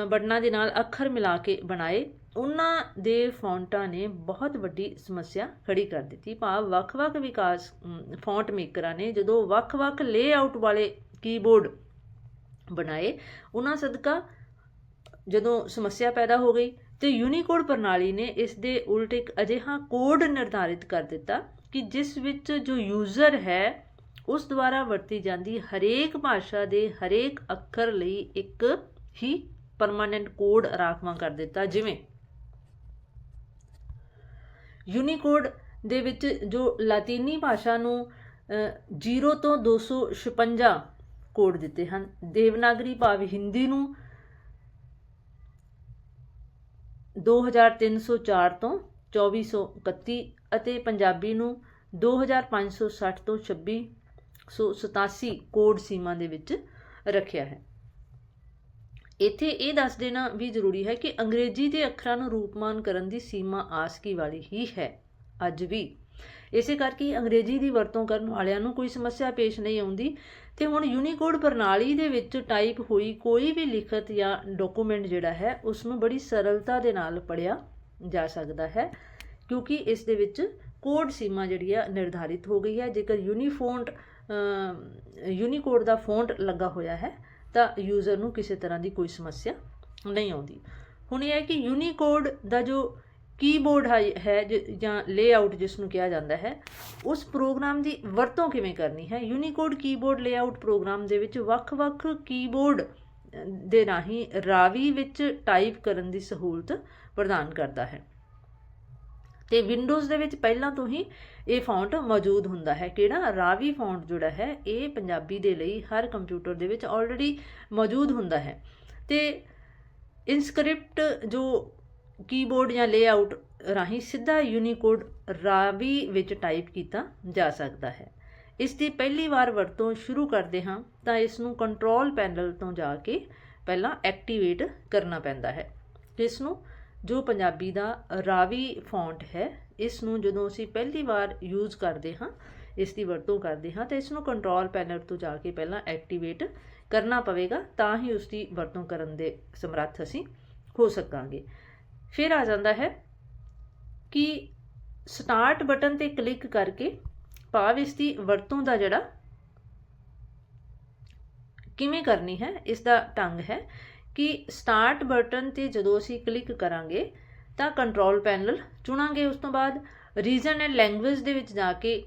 ਬਟਨਾਂ ਦੇ ਨਾਲ ਅੱਖਰ ਮਿਲਾ ਕੇ ਬਣਾਏ। ਉਹਨਾਂ ਦੇ ਫੌਂਟਾਂ ਨੇ ਬਹੁਤ ਵੱਡੀ ਸਮੱਸਿਆ ਖੜੀ ਕਰ ਦਿੱਤੀ। ਭਾਵ ਵੱਖ-ਵੱਖ ਵਿਕਾਸ ਫੌਂਟ ਮੇਕਰਾਂ ਨੇ ਜਦੋਂ ਵੱਖ-ਵੱਖ ਲੇਆਊਟ ਵਾਲੇ ਕੀਬੋਰਡ ਬਣਾਏ, ਉਹਨਾਂ ਸਦਕਾ ਜਦੋਂ ਸਮੱਸਿਆ ਪੈਦਾ ਹੋ ਗਈ ਤੇ ਯੂਨੀਕੋਡ ਪ੍ਰਣਾਲੀ ਨੇ ਇਸ ਦੇ ਉਲਟ ਇੱਕ ਅਜਿਹਾ ਕੋਡ ਨਿਰਧਾਰਿਤ ਕਰ ਦਿੱਤਾ ਕਿ ਜਿਸ ਵਿੱਚ ਜੋ ਯੂਜ਼ਰ ਹੈ, ਉਸ ਦੁਆਰਾ ਵਰਤੀ ਜਾਂਦੀ ਹਰੇਕ ਭਾਸ਼ਾ ਦੇ ਹਰੇਕ ਅੱਖਰ ਲਈ ਇੱਕ ਹੀ ਪਰਮਾਨੈਂਟ ਕੋਡ ਰਾਖਵਾਂ ਕਰ ਦਿੱਤਾ। ਜਿਵੇਂ ਯੂਨੀਕੋਡ ਦੇ ਵਿੱਚ ਜੋ ਲਾਤੀਨੀ ਭਾਸ਼ਾ ਨੂੰ ਅ, 0 ਤੋਂ 256 ਕੋਡ ਦਿੱਤੇ ਹਨ। ਦੇਵਨਾਗਰੀ ਭਾਵ ਹਿੰਦੀ ਨੂੰ 2304 ਤੋਂ 2431 ਅਤੇ ਪੰਜਾਬੀ ਨੂੰ 2560 ਤੋਂ 2687 ਕੋਡ ਸੀਮਾ ਦੇ ਵਿੱਚ ਰੱਖਿਆ ਹੈ। ਇੱਥੇ ਇਹ ਦੱਸ ਦੇਣਾ ਵੀ ਜ਼ਰੂਰੀ ਹੈ ਕਿ ਅੰਗਰੇਜ਼ੀ ਦੇ ਅੱਖਰਾਂ ਨੂੰ ਰੂਪਮਾਨ ਕਰਨ ਦੀ ਸੀਮਾ ਆਸਕੀ ਵਾਲੀ ਹੀ ਹੈ। ਅੱਜ ਵੀ ਇਸੇ ਕਰਕੇ ਅੰਗਰੇਜ਼ੀ ਦੀ ਵਰਤੋਂ ਕਰਨ ਵਾਲਿਆਂ ਨੂੰ ਕੋਈ ਸਮੱਸਿਆ ਪੇਸ਼ ਨਹੀਂ ਆਉਂਦੀ ਤੇ ਹੁਣ ਯੂਨੀਕੋਡ ਪ੍ਰਣਾਲੀ ਦੇ ਵਿੱਚ ਟਾਈਪ ਹੋਈ ਕੋਈ ਵੀ ਲਿਖਤ ਜਾਂ ਡਾਕੂਮੈਂਟ ਜਿਹੜਾ ਹੈ ਉਸ ਨੂੰ ਬੜੀ ਸਰਲਤਾ ਦੇ ਨਾਲ ਪੜਿਆ ਜਾ ਸਕਦਾ ਹੈ, ਕਿਉਂਕਿ ਇਸ ਦੇ ਵਿੱਚ ਕੋਡ ਸੀਮਾ ਜਿਹੜੀ ਹੈ ਨਿਰਧਾਰਿਤ ਹੋ ਗਈ ਹੈ। ਜੇਕਰ ਯੂਨੀਫੋਂਟ ਯੂਨੀਕੋਡ ਦਾ ਫੌਂਟ ਲੱਗਾ ਹੋਇਆ ਹੈ ਤਾਂ ਯੂਜ਼ਰ ਨੂੰ ਕਿਸੇ ਤਰ੍ਹਾਂ ਦੀ ਕੋਈ ਸਮੱਸਿਆ ਨਹੀਂ ਆਉਂਦੀ। ਹੁਣ ਇਹ ਹੈ ਕਿ ਯੂਨੀਕੋਡ ਦਾ ਜੋ ਕੀਬੋਰਡ ਹੈ ਜਾਂ ਲੇਆਊਟ ਜਿਸ ਨੂੰ ਕਿਹਾ ਜਾਂਦਾ ਹੈ, ਉਸ ਪ੍ਰੋਗਰਾਮ ਦੀ ਵਰਤੋਂ ਕਿਵੇਂ ਕਰਨੀ ਹੈ? ਯੂਨੀਕੋਡ ਕੀਬੋਰਡ ਲੇਆਊਟ ਪ੍ਰੋਗਰਾਮ ਦੇ ਵਿੱਚ ਵੱਖ-ਵੱਖ ਕੀਬੋਰਡ ਦੇ ਰਾਹੀਂ ਰਾਵੀ ਵਿੱਚ ਟਾਈਪ ਕਰਨ ਦੀ ਸਹੂਲਤ ਪ੍ਰਦਾਨ ਕਰਦਾ ਹੈ। ਤੇ ਵਿੰਡੋਜ਼ ਦੇ ਵਿੱਚ ਪਹਿਲਾਂ ਤੋਂ ਹੀ ਇਹ ਫੌਂਟ ਮੌਜੂਦ ਹੁੰਦਾ ਹੈ। ਕਿਹੜਾ? ਰਾਵੀ ਫੌਂਟ ਜਿਹੜਾ ਹੈ, ਇਹ ਪੰਜਾਬੀ ਦੇ ਲਈ ਹਰ ਕੰਪਿਊਟਰ ਦੇ ਵਿੱਚ ਆਲਰੇਡੀ ਮੌਜੂਦ ਹੁੰਦਾ ਹੈ। ਤੇ ਇਨਸਕ੍ਰਿਪਟ ਜੋ ਕੀਬੋਰਡ ਜਾਂ ਲੇਆਊਟ ਰਾਹੀਂ ਸਿੱਧਾ ਯੂਨੀਕੋਡ ਰਾਵੀ ਵਿੱਚ ਟਾਈਪ ਕੀਤਾ ਜਾ ਸਕਦਾ ਹੈ। ਇਸ ਦੀ ਪਹਿਲੀ ਵਾਰ ਵਰਤੋਂ ਸ਼ੁਰੂ ਕਰਦੇ ਹਾਂ ਤਾਂ ਇਸ ਨੂੰ ਕੰਟਰੋਲ ਪੈਨਲ ਤੋਂ ਜਾ ਕੇ ਪਹਿਲਾਂ ਐਕਟੀਵੇਟ ਕਰਨਾ ਪੈਂਦਾ ਹੈ। ਇਸ ਨੂੰ ਜੋ ਪੰਜਾਬੀ ਦਾ ਰਾਵੀ ਫੌਂਟ ਹੈ ਇਸ ਨੂੰ ਜਦੋਂ ਅਸੀਂ ਪਹਿਲੀ ਵਾਰ ਯੂਜ਼ ਕਰਦੇ ਹਾਂ ਇਸ ਦੀ ਵਰਤੋਂ ਕਰਦੇ ਹਾਂ, ਤਾਂ ਇਸ ਨੂੰ ਕੰਟਰੋਲ ਪੈਨਲ ਤੋਂ ਜਾ ਕੇ ਪਹਿਲਾਂ ਐਕਟੀਵੇਟ ਕਰਨਾ ਪਵੇਗਾ, ਤਾਂ ਹੀ ਉਸ ਦੀ ਵਰਤੋਂ ਕਰਨ ਦੇ ਸਮਰੱਥ ਅਸੀਂ ਹੋ ਸਕਾਂਗੇ। ਫਿਰ ਆ ਜਾਂਦਾ ਹੈ ਕਿ ਸਟਾਰਟ ਬਟਨ ਤੇ ਕਲਿੱਕ ਕਰਕੇ ਭਾਵ ਇਸ ਦੀ ਵਰਤੋਂ ਦਾ ਜਿਹੜਾ ਕਿਵੇਂ ਕਰਨੀ ਹੈ ਇਸ ਦਾ ਢੰਗ ਹੈ ਕਿ ਸਟਾਰਟ ਬਟਨ ਤੇ ਜਦੋਂ ਅਸੀਂ ਕਲਿੱਕ ਕਰਾਂਗੇ, ਤਾਂ ਕੰਟਰੋਲ ਪੈਨਲ ਚੁਣਾਂਗੇ ਉਸ ਤੋਂ ਬਾਅਦ ਰੀਜਨ ਐਂਡ ਲੈਂਗੁਏਜ ਦੇ ਵਿੱਚ ਜਾ ਕੇ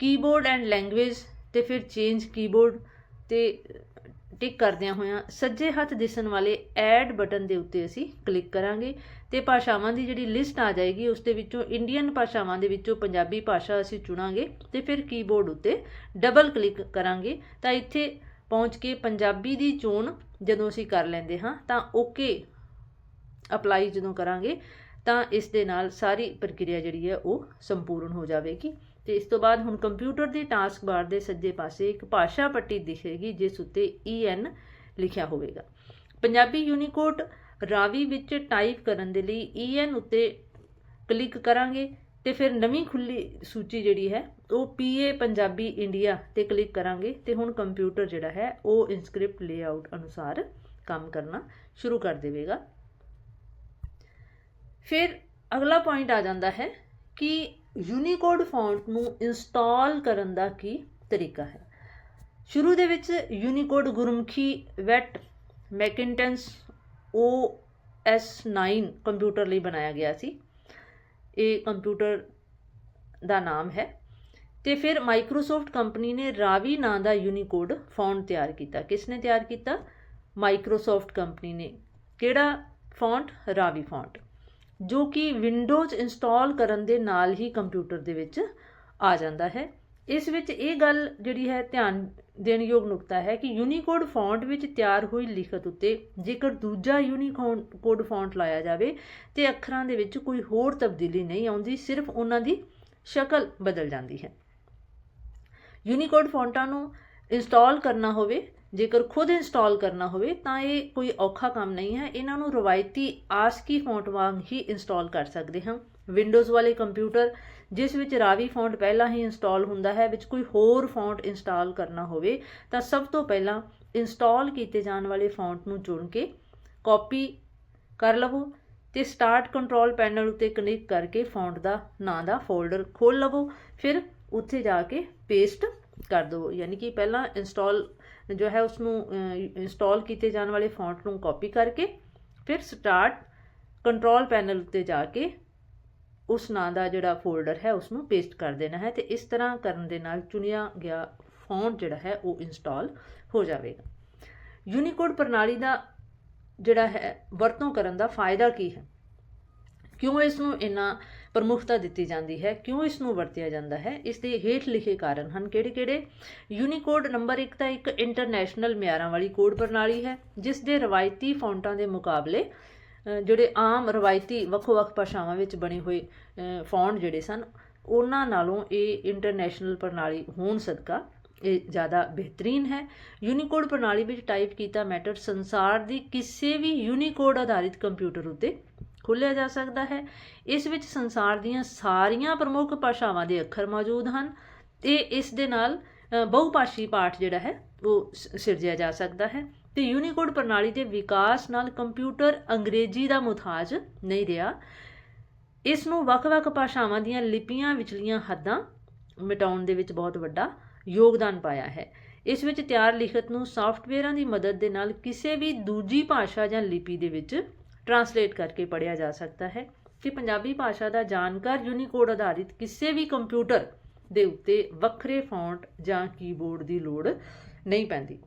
ਕੀਬੋਰਡ ਐਂਡ ਲੈਂਗੁਏਜ ਤੇ ਫਿਰ ਚੇਂਜ ਕੀਬੋਰਡ ਤੇ ਟਿਕ ਕਰਦਿਆਂ ਹੋਇਆਂ। ਸੱਜੇ ਹੱਥ ਦਿਸਣ ਵਾਲੇ ਐਡ ਬਟਨ ਦੇ ਉੱਤੇ ਅਸੀਂ ਕਲਿੱਕ ਕਰਾਂਗੇ ਤੇ ਭਾਸ਼ਾਵਾਂ ਦੀ ਜਿਹੜੀ ਲਿਸਟ ਆ ਜਾਏਗੀ, ਉਸ ਦੇ ਵਿੱਚੋਂ ਇੰਡੀਅਨ ਭਾਸ਼ਾਵਾਂ ਦੇ ਵਿੱਚੋਂ ਪੰਜਾਬੀ ਭਾਸ਼ਾ ਅਸੀਂ ਚੁਣਾਂਗੇ ਤੇ ਫਿਰ ਕੀਬੋਰਡ ਉੱਤੇ ਡਬਲ ਕਲਿੱਕ ਕਰਾਂਗੇ। ਤਾਂ ਇੱਥੇ ਪਹੁੰਚ ਕੇ ਪੰਜਾਬੀ ਦੀ ਚੋਣ ਜਦੋਂ ਅਸੀਂ ਕਰ ਲੈਂਦੇ ਹਾਂ, ਤਾਂ ਓਕੇ ਅਪਲਾਈ ਜਦੋਂ ਕਰਾਂਗੇ, ਤਾਂ ਇਸ ਦੇ ਨਾਲ ਸਾਰੀ ਪ੍ਰਕਿਰਿਆ ਜਿਹੜੀ ਹੈ ਉਹ ਸੰਪੂਰਨ ਹੋ ਜਾਵੇਗੀ। ਤੇ ਇਸ ਤੋਂ ਬਾਅਦ ਹੁਣ ਕੰਪਿਊਟਰ ਦੀ ਟਾਸਕ ਬਾਰ ਦੇ ਸੱਜੇ ਪਾਸੇ ਇੱਕ ਭਾਸ਼ਾ ਪੱਟੀ ਦਿਖੇਗੀ, ਜਿਸ ਉੱਤੇ EN ਲਿਖਿਆ ਹੋਵੇਗਾ। ਪੰਜਾਬੀ ਯੂਨੀਕੋਡ ਰਾਵੀ ਵਿੱਚ ਟਾਈਪ ਕਰਨ ਦੇ ਲਈ EN ਉੱਤੇ ਕਲਿੱਕ ਕਰਾਂਗੇ। ਤੇ ਫਿਰ ਨਵੀਂ ਖੁੱਲੀ ਸੂਚੀ ਜਿਹੜੀ ਹੈ, ਉਹ PA ਪੰਜਾਬੀ ਇੰਡੀਆ ਤੇ ਕਲਿੱਕ ਕਰਾਂਗੇ ਤੇ ਹੁਣ ਕੰਪਿਊਟਰ ਜਿਹੜਾ ਹੈ, ਉਹ ਇਨਸਕ੍ਰਿਪਟ ਲੇਆਊਟ ਅਨੁਸਾਰ ਕੰਮ ਕਰਨਾ ਸ਼ੁਰੂ ਕਰ ਦੇਵੇਗਾ। ਫਿਰ ਅਗਲਾ ਪੁਆਇੰਟ ਆ ਜਾਂਦਾ ਹੈ ਕਿ ਯੂਨੀਕੋਡ ਫੌਂਟ ਨੂੰ ਇੰਸਟਾਲ ਕਰਨ ਦਾ ਕੀ ਤਰੀਕਾ ਹੈ। ਸ਼ੁਰੂ ਦੇ ਵਿੱਚ ਯੂਨੀਕੋਡ ਗੁਰਮੁਖੀ ਵੈਟ ਮੈਕਿੰਟਨਸ OS9 ਕੰਪਿਊਟਰ ਲਈ ਬਣਾਇਆ ਗਿਆ ਸੀ। ਇਹ ਕੰਪਿਊਟਰ ਦਾ ਨਾਮ ਹੈ ਤੇ ਫਿਰ ਮਾਈਕਰੋਸਾਫਟ ਕੰਪਨੀ ਨੇ ਰਾਵੀ ਨਾਂ ਦਾ ਯੂਨੀਕੋਡ ਫੌਂਟ ਤਿਆਰ ਕੀਤਾ। ਕਿਸ ਨੇ ਤਿਆਰ ਕੀਤਾ? ਮਾਈਕਰੋਸਾਫਟ ਕੰਪਨੀ ਨੇ। ਕਿਹੜਾ ਫੌਂਟ? ਰਾਵੀ ਫੌਂਟ। ਜੋ ਕਿ ਵਿੰਡੋਜ਼ ਇੰਸਟਾਲ ਕਰਨ ਦੇ ਨਾਲ ਹੀ ਕੰਪਿਊਟਰ ਦੇ ਵਿੱਚ ਆ ਜਾਂਦਾ ਹੈ। ਇਸ ਵਿੱਚ ਇਹ ਗੱਲ ਜਿਹੜੀ ਹੈ ਧਿਆਨ ਦੇਣ ਯੋਗ ਨੁਕਤਾ ਹੈ ਕਿ ਯੂਨੀਕੋਡ ਫੌਂਟ ਵਿੱਚ ਤਿਆਰ ਹੋਈ ਲਿਖਤ ਉੱਤੇ ਜੇਕਰ ਦੂਜਾ ਯੂਨੀਕੋਡ ਫੌਂਟ ਲਾਇਆ ਜਾਵੇ ਤੇ ਅੱਖਰਾਂ ਦੇ ਵਿੱਚ ਕੋਈ ਹੋਰ ਤਬਦੀਲੀ ਨਹੀਂ ਆਉਂਦੀ, ਸਿਰਫ ਉਹਨਾਂ ਦੀ ਸ਼ਕਲ ਬਦਲ ਜਾਂਦੀ ਹੈ। ਯੂਨੀਕੋਡ ਫੌਂਟਾਂ ਨੂੰ ਇੰਸਟਾਲ ਕਰਨਾ ਹੋਵੇ, ਜੇਕਰ ਖੁਦ ਇੰਸਟਾਲ ਕਰਨਾ ਹੋਵੇ, ਤਾਂ ਇਹ ਕੋਈ ਔਖਾ ਕੰਮ ਨਹੀਂ ਹੈ। ਇਹਨਾਂ ਨੂੰ ਰਵਾਇਤੀ ਆਸਕੀ ਫੌਂਟ ਵਾਂਗ ਹੀ ਇੰਸਟਾਲ ਕਰ ਸਕਦੇ ਹਾਂ। ਵਿੰਡੋਜ਼ ਵਾਲੇ ਕੰਪਿਊਟਰ ਜਿਸ ਵਿੱਚ ਰਾਵੀ ਫੌਂਟ ਪਹਿਲਾਂ ਹੀ ਇੰਸਟਾਲ ਹੁੰਦਾ ਹੈ, ਵਿੱਚ ਕੋਈ ਹੋਰ ਫੌਂਟ ਇੰਸਟਾਲ ਕਰਨਾ ਹੋਵੇ, ਤਾਂ ਸਭ ਤੋਂ ਪਹਿਲਾਂ ਇੰਸਟਾਲ ਕੀਤੇ ਜਾਣ ਵਾਲੇ ਫੌਂਟ ਨੂੰ ਚੁਣ ਕੇ ਕਾਪੀ ਕਰ ਲਵੋ ਤੇ ਸਟਾਰਟ ਕੰਟਰੋਲ ਪੈਨਲ ਉੱਤੇ ਕਲਿੱਕ ਕਰਕੇ ਫੌਂਟ ਦਾ ਨਾਂ ਦਾ ਫੋਲਡਰ ਖੋਲ ਲਵੋ, ਫਿਰ ਉੱਥੇ ਜਾ ਕੇ ਪੇਸਟ ਕਰ ਦਿਓ ਯਾਨੀ ਕਿ ਪਹਿਲਾਂ ਇੰਸਟਾਲ ਜੋ ਹੈ ਉਸ ਨੂੰ ਇੰਸਟਾਲ ਕੀਤੇ ਜਾਣ ਵਾਲੇ ਫੌਂਟ ਨੂੰ ਕਾਪੀ ਕਰਕੇ ਫਿਰ ਸਟਾਰਟ ਕੰਟਰੋਲ ਪੈਨਲ ਉੱਤੇ ਜਾ ਕੇ ਉਸ ਨਾਂ ਦਾ ਜਿਹੜਾ ਫੋਲਡਰ ਹੈ ਉਸ ਨੂੰ ਪੇਸਟ ਕਰ ਦੇਣਾ ਹੈ ਤੇ ਇਸ ਤਰ੍ਹਾਂ ਕਰਨ ਦੇ ਨਾਲ ਚੁਣਿਆ ਗਿਆ ਫੌਂਟ ਜਿਹੜਾ ਹੈ, ਉਹ ਇੰਸਟਾਲ ਹੋ ਜਾਵੇਗਾ। ਯੂਨੀਕੋਡ ਪ੍ਰਣਾਲੀ ਦਾ ਜਿਹੜਾ ਹੈ, ਵਰਤੋਂ ਕਰਨ ਦਾ ਫਾਇਦਾ ਕੀ ਹੈ? ਕਿਉਂ ਇਸ ਨੂੰ ਇੰਨਾ ਪ੍ਰਮੁੱਖਤਾ ਦਿੱਤੀ ਜਾਂਦੀ ਹੈ? ਕਿਉਂ ਇਸ ਨੂੰ ਵਰਤਿਆ ਜਾਂਦਾ ਹੈ? ਇਸ ਦੇ ਹੇਠ ਲਿਖੇ ਕਾਰਨ ਹਨ ਕਿਹੜੇ ਕਿਹੜੇ ਯੂਨੀਕੋਡ ਨੰਬਰ 1 ਤਾਂ ਇੱਕ ਇੰਟਰਨੈਸ਼ਨਲ ਮਿਆਰਾਂ ਵਾਲੀ ਕੋਡ ਪ੍ਰਣਾਲੀ ਹੈ, ਜਿਸ ਦੇ ਰਵਾਇਤੀ ਫੌਂਟਾਂ ਦੇ ਮੁਕਾਬਲੇ ਜਿਹੜੇ ਆਮ ਰਵਾਇਤੀ ਵੱਖੋ-ਵੱਖ ਭਾਸ਼ਾਵਾਂ ਵਿੱਚ ਬਣੇ ਹੋਏ ਫੌਂਡ ਜਿਹੜੇ ਸਨ ਉਹਨਾਂ ਨਾਲੋਂ ਇਹ ਇੰਟਰਨੈਸ਼ਨਲ ਪ੍ਰਣਾਲੀ ਹੋਣ ਸਦਕਾ ਇਹ ਜ਼ਿਆਦਾ ਬਿਹਤਰੀਨ ਹੈ। ਯੂਨੀਕੋਡ ਪ੍ਰਣਾਲੀ ਵਿੱਚ ਟਾਈਪ ਕੀਤਾ ਮੈਟਰ ਸੰਸਾਰ ਦੀ ਕਿਸੇ ਵੀ ਯੂਨੀਕੋਡ ਆਧਾਰਿਤ ਕੰਪਿਊਟਰ ਉੱਤੇ ਖੋਲ੍ਹਿਆ ਜਾ ਸਕਦਾ ਹੈ। ਇਸ ਵਿੱਚ ਸੰਸਾਰ ਦੀਆਂ ਸਾਰੀਆਂ ਪ੍ਰਮੁੱਖ ਭਾਸ਼ਾਵਾਂ ਦੇ ਅੱਖਰ ਮੌਜੂਦ ਹਨ ਤੇ ਇਸ ਦੇ ਨਾਲ ਅ, ਬਹੁਭਾਸ਼ੀ ਪਾਠ ਜਿਹੜਾ ਹੈ ਉਹ ਸ- ਸਿਰਜਿਆ ਜਾ ਸਕਦਾ ਹੈ। ਤੇ ਯੂਨੀਕੋਡ ਪ੍ਰਣਾਲੀ ਦੇ ਵਿਕਾਸ ਨਾਲ ਕੰਪਿਊਟਰ ਅੰਗਰੇਜ਼ੀ ਦਾ ਮੁਤਾਜ ਨਹੀਂ ਰਿਹਾ। ਇਸ ਨੂੰ ਵੱਖ-ਵੱਖ ਭਾਸ਼ਾਵਾਂ ਦੀਆਂ ਲਿਪੀਆਂ ਵਿਚਲੀਆਂ ਹੱਦਾਂ ਮਿਟਾਉਣ ਦੇ ਵਿੱਚ ਬਹੁਤ ਵੱਡਾ ਯੋਗਦਾਨ ਪਾਇਆ ਹੈ। ਇਸ ਵਿੱਚ ਤਿਆਰ ਲਿਖਤ ਨੂੰ ਸੌਫਟਵੇਅਰਾਂ ਦੀ ਮਦਦ ਦੇ ਨਾਲ ਕਿਸੇ ਵੀ ਦੂਜੀ ਭਾਸ਼ਾ ਜਾਂ ਲਿਪੀ ਦੇ ਵਿੱਚ ਟਰਾਂਸਲੇਟ ਕਰਕੇ ਪੜ੍ਹਿਆ ਜਾ ਸਕਦਾ ਹੈ ਕਿ ਪੰਜਾਬੀ ਭਾਸ਼ਾ ਦਾ ਜਾਣਕਾਰ ਯੂਨੀਕੋਡ ਆਧਾਰਿਤ ਕਿਸੇ ਵੀ ਕੰਪਿਊਟਰ ਦੇ ਉੱਤੇ ਵੱਖਰੇ ਫੌਂਟ ਜਾਂ ਕੀਬੋਰਡ ਦੀ ਲੋੜ ਨਹੀਂ ਪੈਂਦੀ।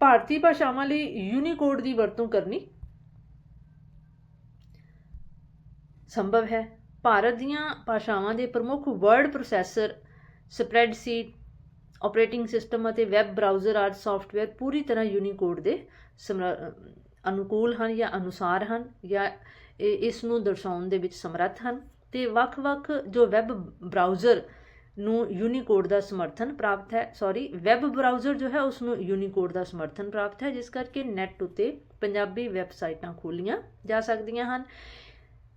ਭਾਰਤੀ ਭਾਸ਼ਾਵਾਂ ਲਈ ਯੂਨੀਕੋਡ ਦੀ ਵਰਤੋਂ ਕਰਨੀ ਸੰਭਵ ਹੈ। ਭਾਰਤ ਦੀਆਂ ਭਾਸ਼ਾਵਾਂ ਦੇ ਪ੍ਰਮੁੱਖ word processor spreadsheet operating system ਅਤੇ ਵੈਬ ਬਰਾਊਜ਼ਰ ਆਦਿ ਸੌਫਟਵੇਅਰ ਪੂਰੀ ਤਰ੍ਹਾਂ ਯੂਨੀਕੋਡ ਦੇ ਸਮਰ- ਅਨੁਕੂਲ ਹਨ ਜਾਂ ਅਨੁਸਾਰ ਹਨ ਜਾਂ ਇਹ- ਇਸ ਨੂੰ ਦਰਸਾਉਣ ਦੇ ਵਿੱਚ ਸਮਰੱਥ ਹਨ। ਤੇ ਵੱਖ-ਵੱਖ ਜੋ ਵੈਬ ਬਰਾਊਜ਼ਰ ਨੂੰ ਯੂਨੀਕੋਡ ਦਾ ਸਮਰਥਨ ਪ੍ਰਾਪਤ ਹੈ। ਸੌਰੀ ਵੈਬ ਬਰਾਊਜ਼ਰ ਜੋ ਹੈ ਉਸ ਨੂੰ ਯੂਨੀਕੋਡ ਦਾ ਸਮਰਥਨ ਪ੍ਰਾਪਤ ਹੈ, ਜਿਸ ਕਰਕੇ ਨੈਟ ਉੱਤੇ ਪੰਜਾਬੀ ਵੈਬਸਾਈਟਾਂ ਖੋਲੀਆਂ ਜਾ ਸਕਦੀਆਂ ਹਨ।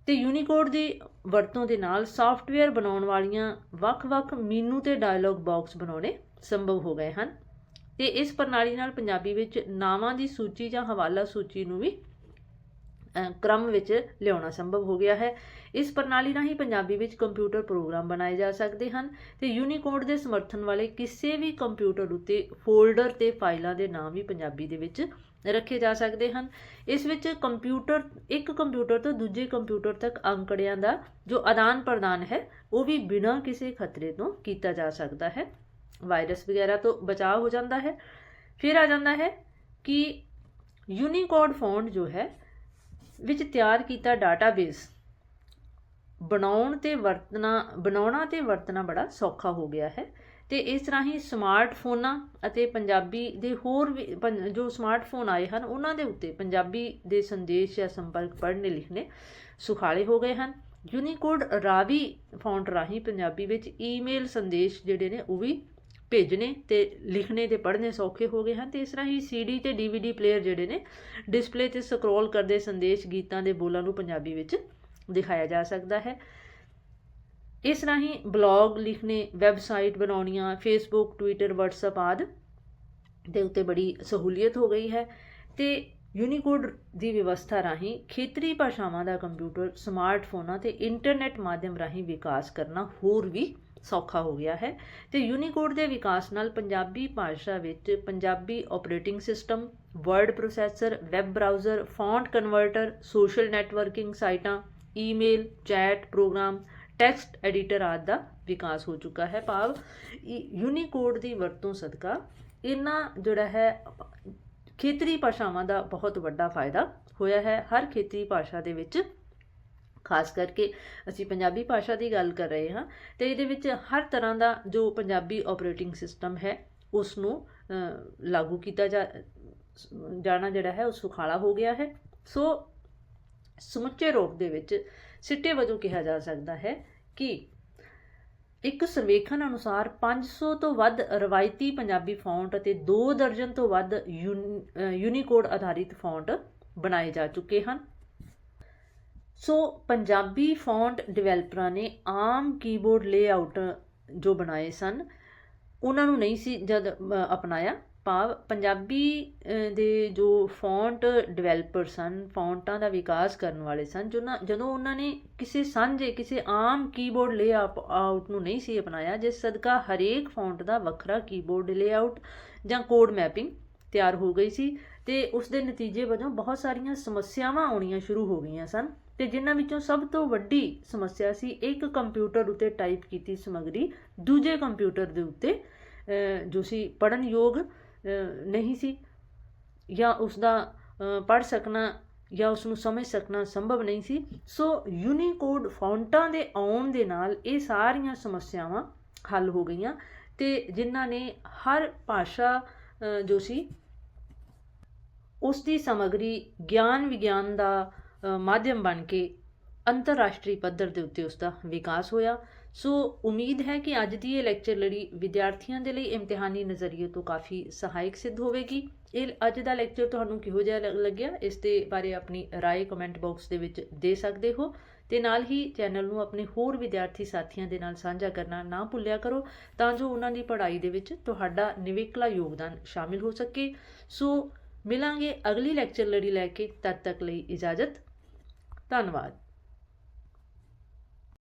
ਤੇ ਯੂਨੀਕੋਡ ਦੀ ਵਰਤੋਂ ਦੇ ਨਾਲ ਸੌਫਟਵੇਅਰ ਬਣਾਉਣ ਵਾਲੀਆਂ ਵੱਖ-ਵੱਖ ਮੀਨੂ ਤੇ ਡਾਇਲੌਗ ਬਾਕਸ ਬਣਾਉਣੇ ਸੰਭਵ ਹੋ ਗਏ ਹਨ। ਤੇ ਇਸ ਪ੍ਰਣਾਲੀ ਨਾਲ ਪੰਜਾਬੀ ਵਿੱਚ ਨਾਵਾਂ ਦੀ ਸੂਚੀ ਜਾਂ ਹਵਾਲਾ ਸੂਚੀ ਨੂੰ ਵੀ ਕ੍ਰਮ ਵਿੱਚ ਲਿਆਉਣਾ ਸੰਭਵ ਹੋ ਗਿਆ ਹੈ। ਇਸ ਪ੍ਰਣਾਲੀ ਰਾਹੀਂ ਪੰਜਾਬੀ ਵਿੱਚ ਕੰਪਿਊਟਰ ਪ੍ਰੋਗਰਾਮ ਬਣਾਏ ਜਾ ਸਕਦੇ ਹਨ ਤੇ ਯੂਨੀਕੋਡ ਦੇ ਸਮਰਥਨ ਵਾਲੇ ਕਿਸੇ ਵੀ ਕੰਪਿਊਟਰ ਉੱਤੇ ਫੋਲਡਰ ਤੇ ਫਾਈਲਾਂ ਦੇ ਨਾਮ ਵੀ ਪੰਜਾਬੀ ਦੇ ਵਿੱਚ ਰੱਖੇ ਜਾ ਸਕਦੇ ਹਨ। ਇਸ ਵਿੱਚ ਕੰਪਿਊਟਰ ਇੱਕ ਕੰਪਿਊਟਰ ਤੋਂ ਦੂਜੇ ਕੰਪਿਊਟਰ ਤੱਕ ਅੰਕੜਿਆਂ ਦਾ ਜੋ ਆਦਾਨ ਪ੍ਰਦਾਨ ਹੈ, ਉਹ ਵੀ ਬਿਨਾਂ ਕਿਸੇ ਖਤਰੇ ਤੋਂ ਕੀਤਾ ਜਾ ਸਕਦਾ ਹੈ। ਵਾਇਰਸ ਵਗੈਰਾ ਤੋਂ ਬਚਾਅ ਹੋ ਜਾਂਦਾ ਹੈ। ਫਿਰ ਆ ਜਾਂਦਾ ਹੈ ਕਿ ਯੂਨੀਕੋਡ ਫੌਂਟ ਜੋ ਹੈ ਵਿੱਚ ਤਿਆਰ ਕੀਤਾ ਡਾਟਾਬੇਸ ਬਣਾਉਣ ਤੇ ਵਰਤਣਾ, ਬਣਾਉਣਾ ਤੇ ਵਰਤਣਾ ਬੜਾ ਸੌਖਾ ਹੋ ਗਿਆ ਹੈ। ਤੇ ਇਸ ਰਾਹੀਂ ਸਮਾਰਟਫੋਨਾਂ ਅਤੇ ਪੰਜਾਬੀ ਦੇ ਹੋਰ ਵੀ ਪੰ- ਜੋ ਸਮਾਰਟਫੋਨ ਆਏ ਹਨ, ਉਹਨਾਂ ਦੇ ਉੱਤੇ ਪੰਜਾਬੀ ਦੇ ਸੰਦੇਸ਼ ਜਾਂ ਸੰਪਰਕ ਪੜ੍ਹਨੇ ਲਿਖਣੇ ਸੁਖਾਲੇ ਹੋ ਗਏ ਹਨ। ਯੂਨੀਕੋਡ ਰਾਵੀ ਫੌਂਟ ਰਾਹੀਂ ਪੰਜਾਬੀ ਵਿੱਚ ਈਮੇਲ ਸੰਦੇਸ਼ ਜਿਹੜੇ ਨੇ ਉਹ ਵੀ ਭੇਜਣੇ ਤੇ ਲਿਖਣੇ ਤੇ ਪੜ੍ਹਨੇ ਸੌਖੇ ਹੋ ਗਏ ਹਨ ਤੇ ਇਸ ਰਾਹੀਂ ਸੀਡੀ ਤੇ ਡੀਵੀਡੀ ਪਲੇਅਰ ਜਿਹੜੇ ਨੇ ਡਿਸਪਲੇ ਤੇ ਸਕਰੋਲ ਕਰਦੇ ਸੰਦੇਸ਼ ਗੀਤਾਂ ਦੇ ਬੋਲਾਂ ਨੂੰ ਪੰਜਾਬੀ ਵਿੱਚ ਦਿਖਾਇਆ ਜਾ ਸਕਦਾ ਹੈ। ਇਸ ਰਾਹੀਂ ਬਲੌਗ ਲਿਖਣੇ ਵੈਬਸਾਈਟ ਬਣਾਉਣੀਆਂ ਫੇਸਬੁੱਕ ਟਵਿੱਟਰ WhatsApp ਆਦਿ ਦੇ ਉੱਤੇ ਬੜੀ ਸਹੂਲੀਅਤ ਹੋ ਗਈ ਹੈ ਤੇ ਯੂਨੀਕੋਡ ਦੀ ਵਿਵਸਥਾ ਰਾਹੀਂ ਖੇਤਰੀ ਭਾਸ਼ਾਵਾਂ ਦਾ ਕੰਪਿਊਟਰ ਸਮਾਰਟਫੋਨਾਂ ਤੇ ਇੰਟਰਨੈਟ ਮਾਧਿਅਮ ਰਾਹੀਂ ਵਿਕਾਸ ਕਰਨਾ ਹੋਰ ਵੀ ਸੌਖਾ ਹੋ ਗਿਆ ਹੈ ਤੇ ਯੂਨੀਕੋਡ ਦੇ ਵਿਕਾਸ ਨਾਲ ਪੰਜਾਬੀ ਭਾਸ਼ਾ ਵਿੱਚ Punjabi operating system word processor web browser font converter social networking ਸਾਈਟਾਂ email chat program text editor ਆਦਿ ਦਾ ਵਿਕਾਸ ਹੋ ਚੁੱਕਾ ਹੈ ਭਾਵ ਯੂਨੀਕੋਡ ਦੀ ਵਰਤੋਂ ਸਦਕਾ ਇਹਨਾਂ ਜਿਹੜਾ ਹੈ ਖੇਤਰੀ ਭਾਸ਼ਾਵਾਂ ਦਾ ਬਹੁਤ ਵੱਡਾ ਫਾਇਦਾ ਹੋਇਆ ਹੈ। ਹਰ ਖੇਤਰੀ ਭਾਸ਼ਾ ਦੇ ਵਿੱਚ ਖਾਸ ਕਰਕੇ ਅਸੀਂ ਪੰਜਾਬੀ ਭਾਸ਼ਾ ਦੀ ਗੱਲ ਕਰ ਰਹੇ ਹਾਂ ਤੇ ਇਹਦੇ ਵਿੱਚ ਹਰ ਤਰ੍ਹਾਂ ਦਾ ਜੋ ਪੰਜਾਬੀ ਆਪਰੇਟਿੰਗ ਸਿਸਟਮ ਹੈ ਉਸ ਨੂੰ ਲਾਗੂ ਕੀਤਾ ਜਾ, ਜਾਣਾ ਜਿਹੜਾ ਹੈ ਉਹ ਸੁਖਾਲਾ ਹੋ ਗਿਆ ਹੈ। ਸੋ ਸਮੁੱਚੇ ਰੂਪ ਦੇ ਵਿੱਚ ਸਿੱਟੇ ਵਜੋਂ ਕਿਹਾ ਜਾ ਸਕਦਾ ਹੈ ਕਿ ਇੱਕ ਸਰਵੇਖਣ ਅਨੁਸਾਰ 500 ਤੋਂ ਵੱਧ ਰਵਾਇਤੀ ਪੰਜਾਬੀ ਫੌਂਟ ਅਤੇ 2 ਦਰਜਨ ਤੋਂ ਵੱਧ ਯੂਨ- ਯੂਨੀਕੋਡ ਆਧਾਰਿਤ ਫੌਂਟ ਬਣਾਏ ਜਾ ਚੁੱਕੇ ਹਨ। ਸੋ ਪੰਜਾਬੀ ਫੌਂਟ ਡਿਵੈਲਪਰਾਂ ਨੇ ਆਮ ਕੀਬੋਰਡ ਲੇਆਊਟ ਜੋ ਬਣਾਏ ਸਨ, ਉਹਨਾਂ ਨੂੰ ਨਹੀਂ ਸੀ ਜਦ ਅਪਣਾਇਆ। ਭਾਵ ਪੰਜਾਬੀ ਦੇ ਜੋ ਫੌਂਟ ਡਿਵੈਲਪਰ ਸਨ, ਫੌਂਟਾਂ ਦਾ ਵਿਕਾਸ ਕਰਨ ਵਾਲੇ ਸਨ ਜਦੋਂ ਜਦੋਂ ਉਹਨਾਂ ਨੇ ਕਿਸੇ ਸਾਂਝੇ, ਕਿਸੇ ਆਮ ਕੀਬੋਰਡ ਲੇਆਊਟ ਨੂੰ ਨਹੀਂ ਸੀ ਅਪਣਾਇਆ, ਜਿਸ ਸਦਕਾ ਹਰੇਕ ਫੌਂਟ ਦਾ ਵੱਖਰਾ ਕੀਬੋਰਡ ਲੇਆਊਟ ਜਾਂ ਕੋਡ ਮੈਪਿੰਗ ਤਿਆਰ ਹੋ ਗਈ ਸੀ, ਤੇ ਉਸ ਦੇ ਨਤੀਜੇ ਵਜੋਂ ਬਹੁਤ ਸਾਰੀਆਂ ਸਮੱਸਿਆਵਾਂ ਆਉਣੀਆਂ ਸ਼ੁਰੂ ਹੋ ਗਈਆਂ ਸਨ। ਤੇ ਜਿਨ੍ਹਾਂ ਵਿੱਚੋਂ ਸਭ ਤੋਂ ਵੱਡੀ ਸਮੱਸਿਆ ਸੀ, ਇੱਕ ਕੰਪਿਊਟਰ ਉੱਤੇ ਟਾਈਪ ਕੀਤੀ ਸਮੱਗਰੀ, ਦੂਜੇ ਕੰਪਿਊਟਰ ਦੇ ਉੱਤੇ ਜੋ ਸੀ ਪੜਨ ਯੋਗ ਨਹੀਂ ਸੀ, ਜਾਂ ਉਸ ਦਾ ਪੜ ਸਕਣਾ ਜਾਂ ਉਸ ਨੂੰ ਸਮਝ ਸਕਣਾ ਸੰਭਵ ਨਹੀਂ ਸੀ। ਸੋ ਯੂਨੀਕੋਡ ਫੌਂਟਾਂ ਦੇ ਆਉਣ ਦੇ ਨਾਲ ਇਹ ਸਾਰੀਆਂ ਸਮੱਸਿਆਵਾਂ ਹੱਲ ਹੋ ਗਈਆਂ ਤੇ ਜਿਨ੍ਹਾਂ ਨੇ ਹਰ ਭਾਸ਼ਾ ਜੋ ਸੀ, ਉਸ ਦੀ ਸਮੱਗਰੀ ਗਿਆਨ ਵਿਗਿਆਨ ਦਾ ਮਾਧਿਅਮ ਬਣ ਕੇ ਅੰਤਰਰਾਸ਼ਟਰੀ ਪੱਧਰ ਦੇ ਉੱਤੇ ਉਸ ਦਾ ਵਿਕਾਸ ਹੋਇਆ ਸੋ ਉਮੀਦ ਹੈ ਕਿ ਅੱਜ ਦੀ ਇਹ ਲੈਕਚਰ ਲੜੀ ਵਿਦਿਆਰਥੀਆਂ ਦੇ ਲਈ ਇਮਤਿਹਾਨੀ ਨਜ਼ਰੀਏ ਤੋਂ ਕਾਫੀ ਸਹਾਇਕ ਸਿੱਧ ਹੋਵੇਗੀ ਇਹ ਅੱਜ ਦਾ ਲੈਕਚਰ ਤੁਹਾਨੂੰ ਕਿਹੋ ਜਿਹਾ ਲ- ਲੱਗਿਆ ਇਸ ਦੇ ਬਾਰੇ ਆਪਣੀ رائے ਕਮੈਂਟ ਬਾਕਸ ਦੇ ਵਿੱਚ ਦੇ ਸਕਦੇ ਹੋ ਤੇ ਨਾਲ ਹੀ ਚੈਨਲ ਨੂੰ ਆਪਣੇ ਹੋਰ ਵਿਦਿਆਰਥੀ ਸਾਥੀਆਂ ਦੇ ਨਾਲ ਸਾਂਝਾ ਕਰਨਾ ਨਾ ਭੁੱਲਿਆ ਕਰੋ ਤਾਂ ਜੋ ਉਹਨਾਂ ਦੀ ਪੜ੍ਹਾਈ ਦੇ ਵਿੱਚ ਤੁਹਾਡਾ ਨਿਵੇਕਲਾ ਯੋਗਦਾਨ ਸ਼ਾਮਿਲ ਹੋ ਸਕੇ ਸੋ ਮਿਲਾਂਗੇ ਅਗਲੀ ਲੈਕਚਰ ਲੜੀ ਲੈ ਕੇ ਤਦ ਤੱਕ ਲਈ ਇਜਾਜ਼ਤ ਧੰਨਵਾਦ।